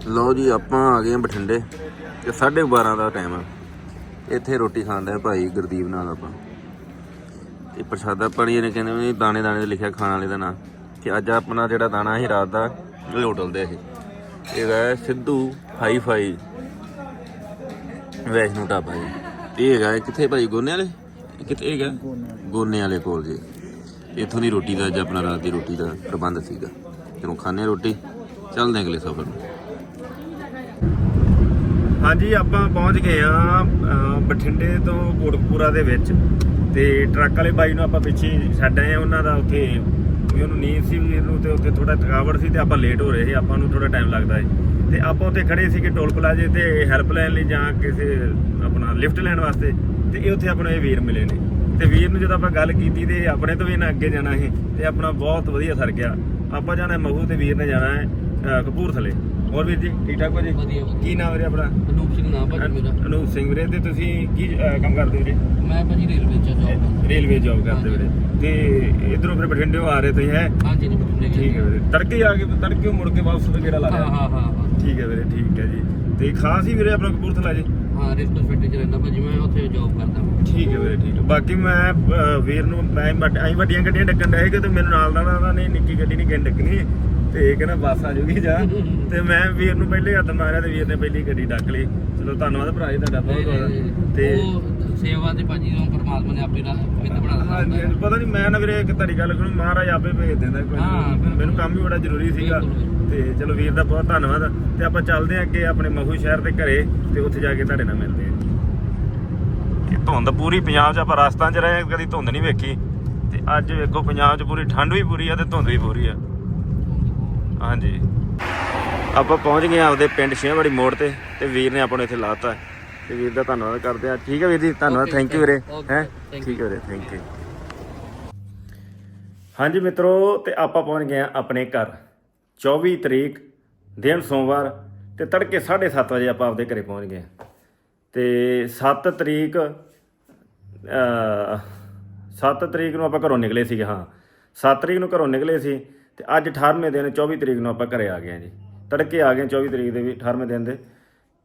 ਲਓ ਜੀ ਆਪਾਂ ਆ ਗਏ ਹਾਂ ਬਠਿੰਡੇ ਤੇ 12:30 ਦਾ ਟਾਈਮ ਆ। ਇੱਥੇ ਰੋਟੀ ਖਾਂਦਾ ਆ ਭਾਈ ਗੁਰਦੀਪ ਨਾਲ ਆਪਾਂ। ਤੇ ਪ੍ਰਸ਼ਾਦਾ ਪਾਣੀ ਇਹਨੇ ਕਹਿੰਦੇ ਵੀ ਦਾਣੇ ਦਾਣੇ ਤੇ ਲਿਖਿਆ ਖਾਣ ਵਾਲੇ ਦਾ ਨਾਂ। ਤੇ ਅੱਜ ਆਪਣਾ ਜਿਹੜਾ ਦਾਣਾ ਸੀ ਰਾਤ ਦਾ, ਇਹ ਹੋਟਲ ਦੇ ਇਹ। ਇਹ ਸਿੱਧੂ ਹਾਈ ਫਾਈ ਵੈਸ਼ਨੂ ਢਾਬਾ ਜੀ। ਇਹ ਹੈਗਾ ਇਹ ਕਿੱਥੇ ਭਾਈ, ਗੋਨੇ ਵਾਲੇ? ਇਹ ਕਿੱਥੇ ਹੈਗਾ? ਗੋਨੇ ਵਾਲੇ ਕੋਲ ਜੀ। ਇੱਥੋਂ ਦੀ ਰੋਟੀ ਦਾ ਅੱਜ ਆਪਣਾ ਰਾਤ ਦੀ ਰੋਟੀ ਦਾ ਪ੍ਰਬੰਧ ਸੀਗਾ। ਚਲੋ ਖਾਣੇ ਰੋਟੀ। ਚੱਲਦੇ ਅਗਲੇ ਸਫ਼ਰ ਨੂੰ। ਹਾਂਜੀ ਆਪਾਂ ਪਹੁੰਚ ਗਏ ਆ ਬਠਿੰਡੇ ਤੋਂ ਕੋਟਕਪੂਰਾ ਦੇ ਵਿੱਚ। ਤੇ ਟਰੱਕ ਵਾਲੇ ਬਾਈ ਨੂੰ ਆਪਾਂ ਪਿੱਛੇ ਛੱਡ ਆਏ ਉਹਨਾਂ ਦਾ ਉੱਥੇ ਵੀ ਉਹਨੂੰ ਨੀਂਦ ਸੀ ਵੀ ਇਹਨੂੰ ਤੇ ਉੱਥੇ ਥੋੜਾ ਥਕਾਵਟ ਸੀ ਤੇ ਆਪਾਂ ਲੇਟ ਹੋ ਰਹੇ ਸੀ ਆਪਾਂ ਨੂੰ ਥੋੜਾ ਟਾਈਮ ਲੱਗਦਾ ਹੈ ਤੇ ਆਪਾਂ ਉੱਥੇ ਖੜੇ ਸੀਗੇ ਟੋਲ ਪਲਾਜ਼ੇ ਤੇ ਹੈਲਪ ਲੈਣ ਲਈ ਜਾਂ ਕਿਸੇ ਆਪਣਾ ਲਿਫਟ ਲੈਣ ਵਾਸਤੇ। ਤੇ ਇਹ ਉੱਥੇ ਆਪਣੇ ਵੀਰ ਮਿਲੇ ਨੇ। ਤੇ ਵੀਰ ਨੂੰ ਜਦੋਂ ਆਪਾਂ ਗੱਲ ਕੀਤੀ ਤੇ ਆਪਣੇ ਤੋਂ ਵੀ ਇਹਨਾਂ ਅੱਗੇ ਜਾਣਾ ਸੀ ਤੇ ਆਪਣਾ ਬਹੁਤ ਵਧੀਆ ਸਰ ਗਿਆ। ਆਪਾਂ ਜਾਣਾ ਮਹੂ ਤੇ ਵੀਰ ਨੇ ਜਾਣਾ ਹੈ ਕਪੂਰਥਲੇ। ਹੋਰ ਵੀਰ ਜੀ ਠੀਕ ਠਾਕ ਹੋ ਜੀ। ਕੀ ਨਾਮ ਵੀਰੇ ਆਪਣਾ?
ਸਿੰਘ ਨਾਮ ਭਾਜੀ ਮੇਰਾ।
ਅਨੂਪ ਸਿੰਘ ਵੀਰੇ ਤੇ ਤੁਸੀਂ ਕੀ ਅਹ, ਕੰਮ ਕਰਦੇ ਵੀਰੇ?
ਮੈਂ ਭਾਜੀ ਰੇਲਵੇ ਚ ਜੌਬ ਕਰਦਾ।
ਰੇਲਵੇ ਜੌਬ ਕਰਦੇ ਵੀਰੇ। ਤੇ ਇਧਰੋਂ ਫਿਰ ਬਠਿੰਡੇੋਂ ਆ ਰਹੇ ਤੁਸੀਂ ਹੈ?
ਹਾਂਜੀ ਜੀ ਬਠਿੰਡੇ ਗਏ
ਠੀਕ ਹੈ ਵੀਰੇ। ਤੜਕੇ ਆ ਕੇ ਤੜਕੇ ਮੁੜ ਕੇ ਵਾਪਸ ਫਿਰ ਕਿਹੜਾ ਲਾ
ਹਾਂ
ਲਿਆ
ਹਾਂ ਹਾਂ।
ਠੀਕ ਹੈ ਵੀਰੇ ਠੀਕ ਹੈ ਜੀ। ਤੇ ਖਾਸ ਹੀ ਵੀਰੇ ਆਪਣਾ ਕਪੂਰਥਲਾ ਜੀ?
ਹਾਂ ਰਿਸਪੈਕਟ ਫੈਕਟਰੀ ਚ ਰਹਿੰਦਾ ਭਾਜੀ ਮੈਂ ਉੱਥੇ ਜੌਬ ਕਰਦਾ
ਠੀਕ ਹੈ ਵੀਰੇ ਠੀਕ ਹੈ। ਬਾਕੀ ਮੈਂ ਅਹ, ਵੀਰ ਨੂੰ ਮੈਂ ਵੱਡ- ਅਸੀਂ ਵੱਡੀਆਂ ਗੱਡੀਆਂ ਡੱਕਣ ਡਏ ਕਿ ਤੇ ਮੈਨੂੰ ਨਾਲ ਦਾ ਨਾ ਨਹੀਂ ਨਿੱਕੀ ਗੱਡੀ ਨਹੀਂ ਕਿੰਨ ਡੱਕਣੀ। ਤੇ ਇਹ ਕਹਿੰਦਾ ਬੱਸ ਆ ਜੂਗੀ ਜਾ। ਤੇ ਮੈਂ ਵੀਰ ਨੂੰ ਪਹਿਲੇ ਹੱਥ ਮਾਰਿਆ ਤੇ ਵੀਰ ਨੇ ਪਹਿਲੀ ਗੱਡੀ ਡੱਕ ਲਈ। ਚਲੋ ਧੰਨਵਾਦ ਭਰਾ ਜੀ ਤੁਹਾਡਾ ਬਹੁਤ ਬਹੁਤ। ਤੇ
ਉਹ ਸੇਵਾ ਤੇ ਭਾਜੀ ਨੂੰ ਪਰਮਾਤਮਾ ਨੇ ਆਪੇ ਰਾਹ ਮਿੱਤ ਬਣਾ
ਹਾਂਜੀ,
ਦਿੱਤਾ।
ਹਾਂਜੀ, ਪਤਾ ਨਹੀਂ ਮੈਂ ਨਾ ਵੀਰੇ ਇੱਕ ਤੁਹਾਡੀ ਗੱਲ ਸੁਣੂ ਮਹਾਰਾਜ ਆਪੇ ਭੇਜ ਦਿੰਦਾ ਕੋਈ
ਹਾਂ,
ਨੀ।
ਬਿਲਕੁਲ।
ਮੈਨੂੰ ਕੰਮ ਵੀ ਬੜਾ ਜ਼ਰੂਰੀ ਸੀਗਾ।
ਬਿਲਕੁਲ।
ਤੇ ਚਲੋ ਵੀਰ ਦਾ ਬਹੁਤ ਧੰਨਵਾਦ। ਤੇ ਆਪਾਂ ਚੱਲਦੇ ਆਂ ਅੱਗੇ ਆਪਣੇ ਮਹੂ ਸ਼ਹਿਰ ਦੇ ਘਰੇ ਤੇ ਉੱਥੇ ਜਾ ਕੇ ਤੁਹਾਡੇ ਨਾਲ ਮਿਲਦੇ ਆਂ ਇਹ ਧੁੰਦ ਪੂਰੀ ਪੰਜਾਬ 'ਚ ਆਪਾਂ ਰਸਤਾਂ 'ਚ ਰਹੇ ਕਦੀ ਧੁੰਦ ਨਹੀਂ ਵੇਖੀ। ਤੇ ਅੱਜ ਵੇਖੋ ਪੰਜਾਬ 'ਚ ਪੂਰੀ ਠੰਡ ਵੀ ਪੂਰੀ ਆ ਤੇ ਧੁੰਦ ਵੀ ਪੂਰੀ ਆ। ਹਾਂਜੀ। ਆਪਾਂ ਪਹੁੰਚ ਗਏ ਆਂ ਆਪਦੇ ਪਿੰਡ ਛੇਵਾੜੀ ਮੋੜ ਤੇ ਤੇ ਵੀਰ ਨੇ ਆਪਾਂ ਨੂੰ ਇੱਥੇ ਲਾਤਾ। ਤੇ ਵੀਰ ਦਾ ਧੰਨਵਾਦ ਕਰਦੇ ਆ ਠੀਕ ਹੈ ਵੀਰ ਜੀ ਧੰਨਵਾਦ ਥੈਂਕ ਯੂ ਵੀਰੇ। ਹੈ? ਠੀਕ ਹੈ ਵੀਰੇ ਥੈਂਕ ਯੂ ਹਾਂਜੀ ਮਿੱਤਰੋ ਤੇ ਆਪਾਂ ਪਹੁੰਚ ਗਏ ਆ ਆਪਣੇ ਘਰ। 24 ਤਰੀਕ ਦਿਨ ਸੋਮਵਾਰ ਤੇ ਤੜਕੇ 7:30 ਵਜੇ ਆਪਾਂ ਆਪਦੇ ਘਰੇ ਪਹੁੰਚ ਗਏ। ਤੇ 7 ਤਰੀਕ ਅ 7 ਤਰੀਕ ਨੂੰ ਆਪਾਂ ਘਰੋਂ ਨਿਕਲੇ ਸੀਗੇ ਹਾਂ। 7 ਤਰੀਕ ਨੂੰ ਘਰੋਂ ਨਿਕਲੇ ਸੀ ਤੇ ਅੱਜ 18ਵੇਂ ਦਿਨ 24 ਤਰੀਕ ਨੂੰ ਆਪਾਂ ਘਰੇ ਆ ਗਏ ਹਾਂ ਜੀ। ਤੜਕੇ ਆ ਗਏ 24 ਤਰੀਕ ਦੇ ਵੀ 18ਵੇਂ ਦਿਨ ਦੇ।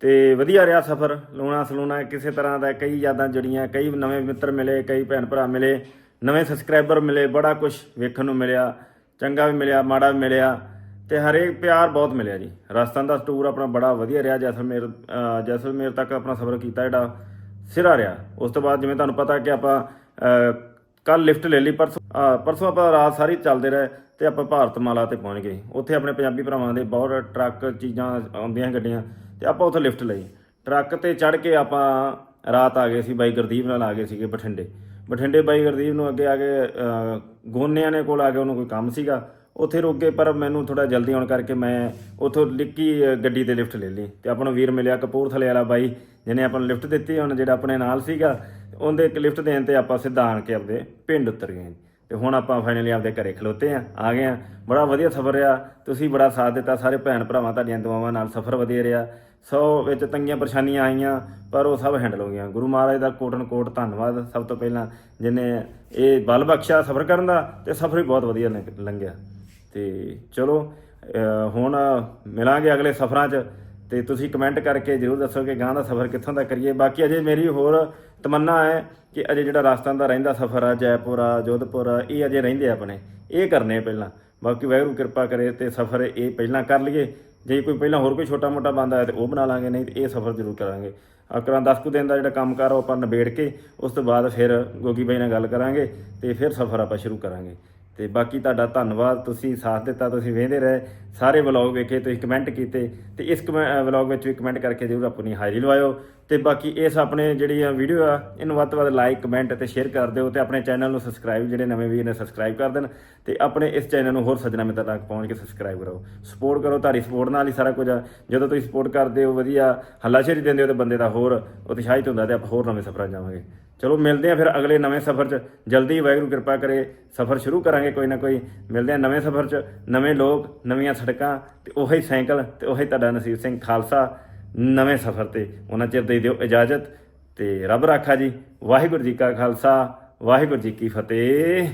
ਤੇ ਵਧੀਆ ਰਿਹਾ ਸਫ਼ਰ, ਲੂਣਾ ਸਲੂਣਾ, ਕਿਸੇ ਤਰ੍ਹਾਂ ਦਾ ਕਈ ਯਾਦਾਂ ਜੁੜੀਆਂ, ਕਈ ਨਵੇਂ ਮਿੱਤਰ ਮਿਲੇ, ਕਈ ਭੈਣ ਭਰਾ ਮਿਲੇ, ਨਵੇਂ ਸਬਸਕ੍ਰਾਈਬਰ ਮਿਲੇ, ਬੜਾ ਕੁਝ ਵੇਖਣ ਨੂੰ ਮਿਲਿਆ, ਚੰਗਾ ਵੀ ਮਿਲਿਆ, ਮਾੜਾ ਵੀ ਮਿਲਿਆ, ਤੇ ਹਰੇਕ ਪਿਆਰ ਬਹੁਤ ਮਿਲਿਆ ਜੀ। ਰਾਜਸਥਾਨ ਦਾ ਟੂਰ ਆਪਣਾ ਬੜਾ ਵਧੀਆ ਰਿਹਾ, ਜੈਸਲਮੇਰ ਜੈਸਲਮੇਰ ਤੱਕ ਆਪਣਾ ਸਫ਼ਰ ਕੀਤਾ ਜਿਹੜਾ ਸਿਰਾ ਰਿਹਾ। ਉਸ ਤੋਂ ਬਾਅਦ ਜਿਵੇਂ ਤੁਹਾਨੂੰ ਪਤਾ ਕਿ ਆਪਾਂ ਕੱਲ ਲਿਫਟ ਲੈ ਲਈ, ਪਰਸੋਂ ਪਰਸੋਂ ਆਪਾਂ ਰਾਤ ਸਾਰੀ ਚੱਲਦੇ ਰਹੇ ਤੇ ਆਪਾਂ ਭਾਰਤਮਾਲਾ ਤੇ ਪਹੁੰਚ ਗਏ। ਉੱਥੇ ਆਪਣੇ ਪੰਜਾਬੀ ਭਰਾਵਾਂ ਦੇ ਬਹੁਤ ਟਰੱਕ ਚੀਜ਼ਾਂ ਆਉਂਦੀਆਂ ਗੱਡੀਆਂ ਤੇ ਆਪਾਂ ਉੱਥੇ ਲਿਫਟ ਲਈ। ਟਰੱਕ ਤੇ ਚੜ੍ਹ ਕੇ ਆਪਾਂ ਰਾਤ ਆ ਗਏ ਸੀ, ਬਾਈ ਗੁਰਦੀਪ ਨਾਲ ਆ ਗਏ ਸੀਗੇ ਬਠਿੰਡੇ। ਬਠਿੰਡੇ ਬਾਈ ਗੁਰਦੀਪ ਨੂੰ ਅੱਗੇ ਆ ਕੇ ਗੋਨਿਆਂ ਨੇ ਕੋਲ ਆ ਕੇ ਉਹਨੂੰ ਕੋਈ ਕੰਮ ਸੀਗਾ। ਉੱਥੇ ਰੁਕ ਗਏ, ਪਰ ਮੈਨੂੰ ਥੋੜਾ ਜਲਦੀ ਆਉਣ ਕਰਕੇ ਮੈਂ ਉੱਥੋਂ ਲਿੱਕੀ ਗੱਡੀ ਤੇ ਲਿਫਟ ਲੈ ਲਈ ਤੇ ਆਪਾਂ ਨੂੰ ਵੀਰ ਮਿਲਿਆ ਕਪੂਰਥਲੇ ਵਾਲਾ ਬਾਈ, ਜਿਹਨੇ ਆਪਾਂ ਨੂੰ ਲਿਫਟ ਦਿੱਤੀ, ਹੁਣ ਜਿਹੜਾ ਆਪਣੇ ਨਾਲ ਸੀਗਾ। ਉਹਦੇ ਇੱਕ ਲਿਫਟ ਦੇਣ ਤੇ ਆਪਾਂ ਸਿੱਧਾ ਆਣ ਕੇ ਆਪਦੇ ਪਿੰਡ ਉਤਰ ਗਏ ਤੇ ਹੁਣ ਆਪਾਂ ਫਾਈਨਲੀ ਆਪਦੇ ਘਰੇ ਖਲੋਤੇ ਆ ਆ ਗਏ ਆ। ਬੜਾ ਵਧੀਆ ਸਫ਼ਰ ਰਿਹਾ। ਤੁਸੀਂ ਬੜਾ ਸਾਥ ਦਿੱਤਾ, ਸਾਰੇ ਭੈਣ ਭਰਾਵਾਂ ਤੁਹਾਡੀਆਂ ਦੁਆਵਾਂ ਨਾਲ ਸਫ਼ਰ ਵਧੀਆ ਰਿਹਾ। ਸੋ ਵਿੱਚ ਤੰਗੀਆਂ ਪਰੇਸ਼ਾਨੀਆਂ ਆਈਆਂ, ਪਰ ਉਹ ਸਭ ਹੈਂਡਲ ਹੋ ਗਈਆਂ। ਗੁਰੂ ਮਹਾਰਾਜ ਦਾ ਕੋਟਨ ਕੋਟ ਧੰਨਵਾਦ ਸਭ ਤੋਂ ਪਹਿਲਾਂ ਜਿਨੇ ਇਹ ਬਲ ਬਖਸ਼ਿਆ ਸਫ਼ਰ ਕਰਨ ਦਾ, ਤੇ ਸਫ਼ਰ ਵੀ ਬਹੁਤ ਵਧੀਆ ਲੰਘ- ਲੰਘਿਆ। ਤੇ ਚਲੋ ਹੁਣ ਮਿਲਾਂਗੇ ਅਗਲੇ ਸਫ਼ਰਾਂ 'ਚ, ਤੇ ਤੁਸੀਂ ਕਮੈਂਟ ਕਰਕੇ ਜਰੂਰ ਦੱਸੋ ਕਿ ਗਾਂ ਦਾ ਸਫ਼ਰ ਕਿੱਥੋਂ ਦਾ ਕਰੀਏ। ਬਾਕੀ ਅਜੇ ਮੇਰੀ ਹੋਰ ਤਮੰਨਾ ਹੈ ਕਿ ਅਜੇ ਜਿਹੜਾ ਰਾਜਸਥਾਨ ਦਾ ਰਹਿੰਦਾ ਸਫ਼ਰ ਆ, ਜੈਪੁਰ ਆ, ਜੋਧਪੁਰ ਆ, ਇਹ ਅਜੇ ਰਹਿੰਦੇ ਆ ਆਪਣੇ। ਇਹ ਕਰਨੇ ਪਹਿਲਾਂ। ਬਾਕੀ ਵਾਹਿਗੁਰੂ ਕਿਰਪਾ ਕਰੇ ਤੇ ਸਫ਼ਰ ਇਹ ਪਹਿਲਾਂ ਕਰ ਲਈਏ। ਜੇ ਕੋਈ ਪਹਿਲਾਂ ਹੋਰ ਕੋਈ ਛੋਟਾ ਮੋਟਾ ਬੰਦਾ ਹੈ ਤੇ ਉਹ ਬਣਾ ਲਾਂਗੇ, ਨਹੀਂ ਤੇ ਇਹ ਸਫ਼ਰ ਜ਼ਰੂਰ ਕਰਾਂਗੇ। ਅਕਰਾਂ 10 ਕੁ ਦਿਨ ਦਾ ਜਿਹੜਾ ਕੰਮ ਕਰ ਉਹ ਆਪਾਂ ਨਿਬੇੜ ਕੇ, ਉਸ ਤੋਂ ਬਾਅਦ ਫਿਰ ਗੋਗੀ ਬਾਈ ਨਾਲ ਗੱਲ ਕਰਾਂਗੇ ਤੇ ਫਿਰ ਸਫ਼ਰ ਆਪਾਂ ਸ਼ੁਰੂ ਕਰਾਂਗੇ। ਤੇ ਬਾਕੀ ਤੁਹਾਡਾ ਧੰਨਵਾਦ, ਤੁਸੀਂ ਸਾਥ ਦਿੱਤਾ, ਤੁਸੀਂ ਵੇਖਦੇ ਰਹੇ, ਸਾਰੇ ਵਲੌਗ ਵੇਖੇ, ਤੁਸੀਂ ਕਮੈਂਟ ਕੀਤੇ, ਤੇ ਇਸ ਵਲੌਗ ਵਿੱਚ ਵੀ ਕਮੈਂਟ ਕਰਕੇ ਜ਼ਰੂਰ ਆਪਣੀ ਹਾਜ਼ਰੀ ਲਵਾਇਓ। ਤੇ ਬਾਕੀ ਇਸ ਆਪਣੇ ਜਿਹੜੀ ਆ ਵੀਡੀਓ ਆ, ਇਹਨੂੰ ਵੱਧ ਤੋਂ ਵੱਧ ਲਾਈਕ ਕਮੈਂਟ ਤੇ ਸ਼ੇਅਰ ਕਰ ਦਿਓ, ਤੇ ਆਪਣੇ ਚੈਨਲ ਨੂੰ ਸਬਸਕ੍ਰਾਈਬ ਜਿਹੜੇ ਨਵੇਂ ਵੀਰ ਨੇ ਸਬਸਕ੍ਰਾਈਬ ਕਰ ਦੇਣ, ਤੇ ਆਪਣੇ ਇਸ ਚੈਨਲ ਨੂੰ ਹੋਰ ਸੱਜਣਾ ਮਿੱਤਰਾਂ ਤੱਕ ਪਹੁੰਚ ਕੇ ਸਬਸਕ੍ਰਾਈਬ ਕਰੋ। ਸਪੋਰਟ ਕਰੋ, ਤੁਹਾਡੀ ਸਪੋਰਟ ਨਾਲ ਹੀ ਸਾਰਾ ਕੁਝ ਆ। ਜਦੋਂ ਤੁਸੀਂ ਸਪੋਰਟ ਕਰਦੇ ਹੋ, ਵਧੀਆ, ਹੱਲਾਸ਼ੇਰੀ ਦਿੰਦੇ ਹੋ ਤੇ ਬੰਦੇ ਦਾ ਹੋਰ ਉਤਸ਼ਾਹਿਤ ਹੁੰਦਾ ਤੇ ਆਪਾਂ ਹੋਰ ਨਵੇਂ ਸਫ਼ਰਾਂ ਜਾਵਾਂਗੇ। ਚਲੋ ਮਿਲਦੇ ਆ ਫਿਰ ਅਗਲੇ ਨਵੇਂ ਸਫ਼ਰ 'ਚ। ਜਲਦੀ ਵਾਹਿਗੁਰੂ ਕਿਰਪਾ ਕਰੇ, ਸਫ਼ਰ ਸ਼ੁਰੂ ਕਰਾਂਗੇ ਕੋਈ ਨਾ ਕੋਈ। ਮਿਲਦੇ ਆ ਨਵੇਂ ਸਫ਼ਰ 'ਚ, ਨਵੇਂ ਲੋਕ, ਨਵੀਆਂ ਸੜਕਾਂ ਤੇ ਉਹੀ ਸਾਈਕਲ ਤੇ ਉਹੀ ਤੁਹਾਡਾ ਨਸੀਬ ਸਿੰਘ ਖਾਲਸਾ ਨਵੇਂ ਸਫ਼ਰ ਤੇ। ਉਹਨਾਂ ਚਿਰ ਦੇ ਦਿਓ ਇਜਾਜ਼ਤ ਤੇ ਰੱਬ ਰਾਖਾ ਜੀ। ਵਾਹਿਗੁਰੂ ਜੀ ਕਾ ਖਾਲਸਾ, ਵਾਹਿਗੁਰੂ ਜੀ ਕੀ ਫਤਿਹ।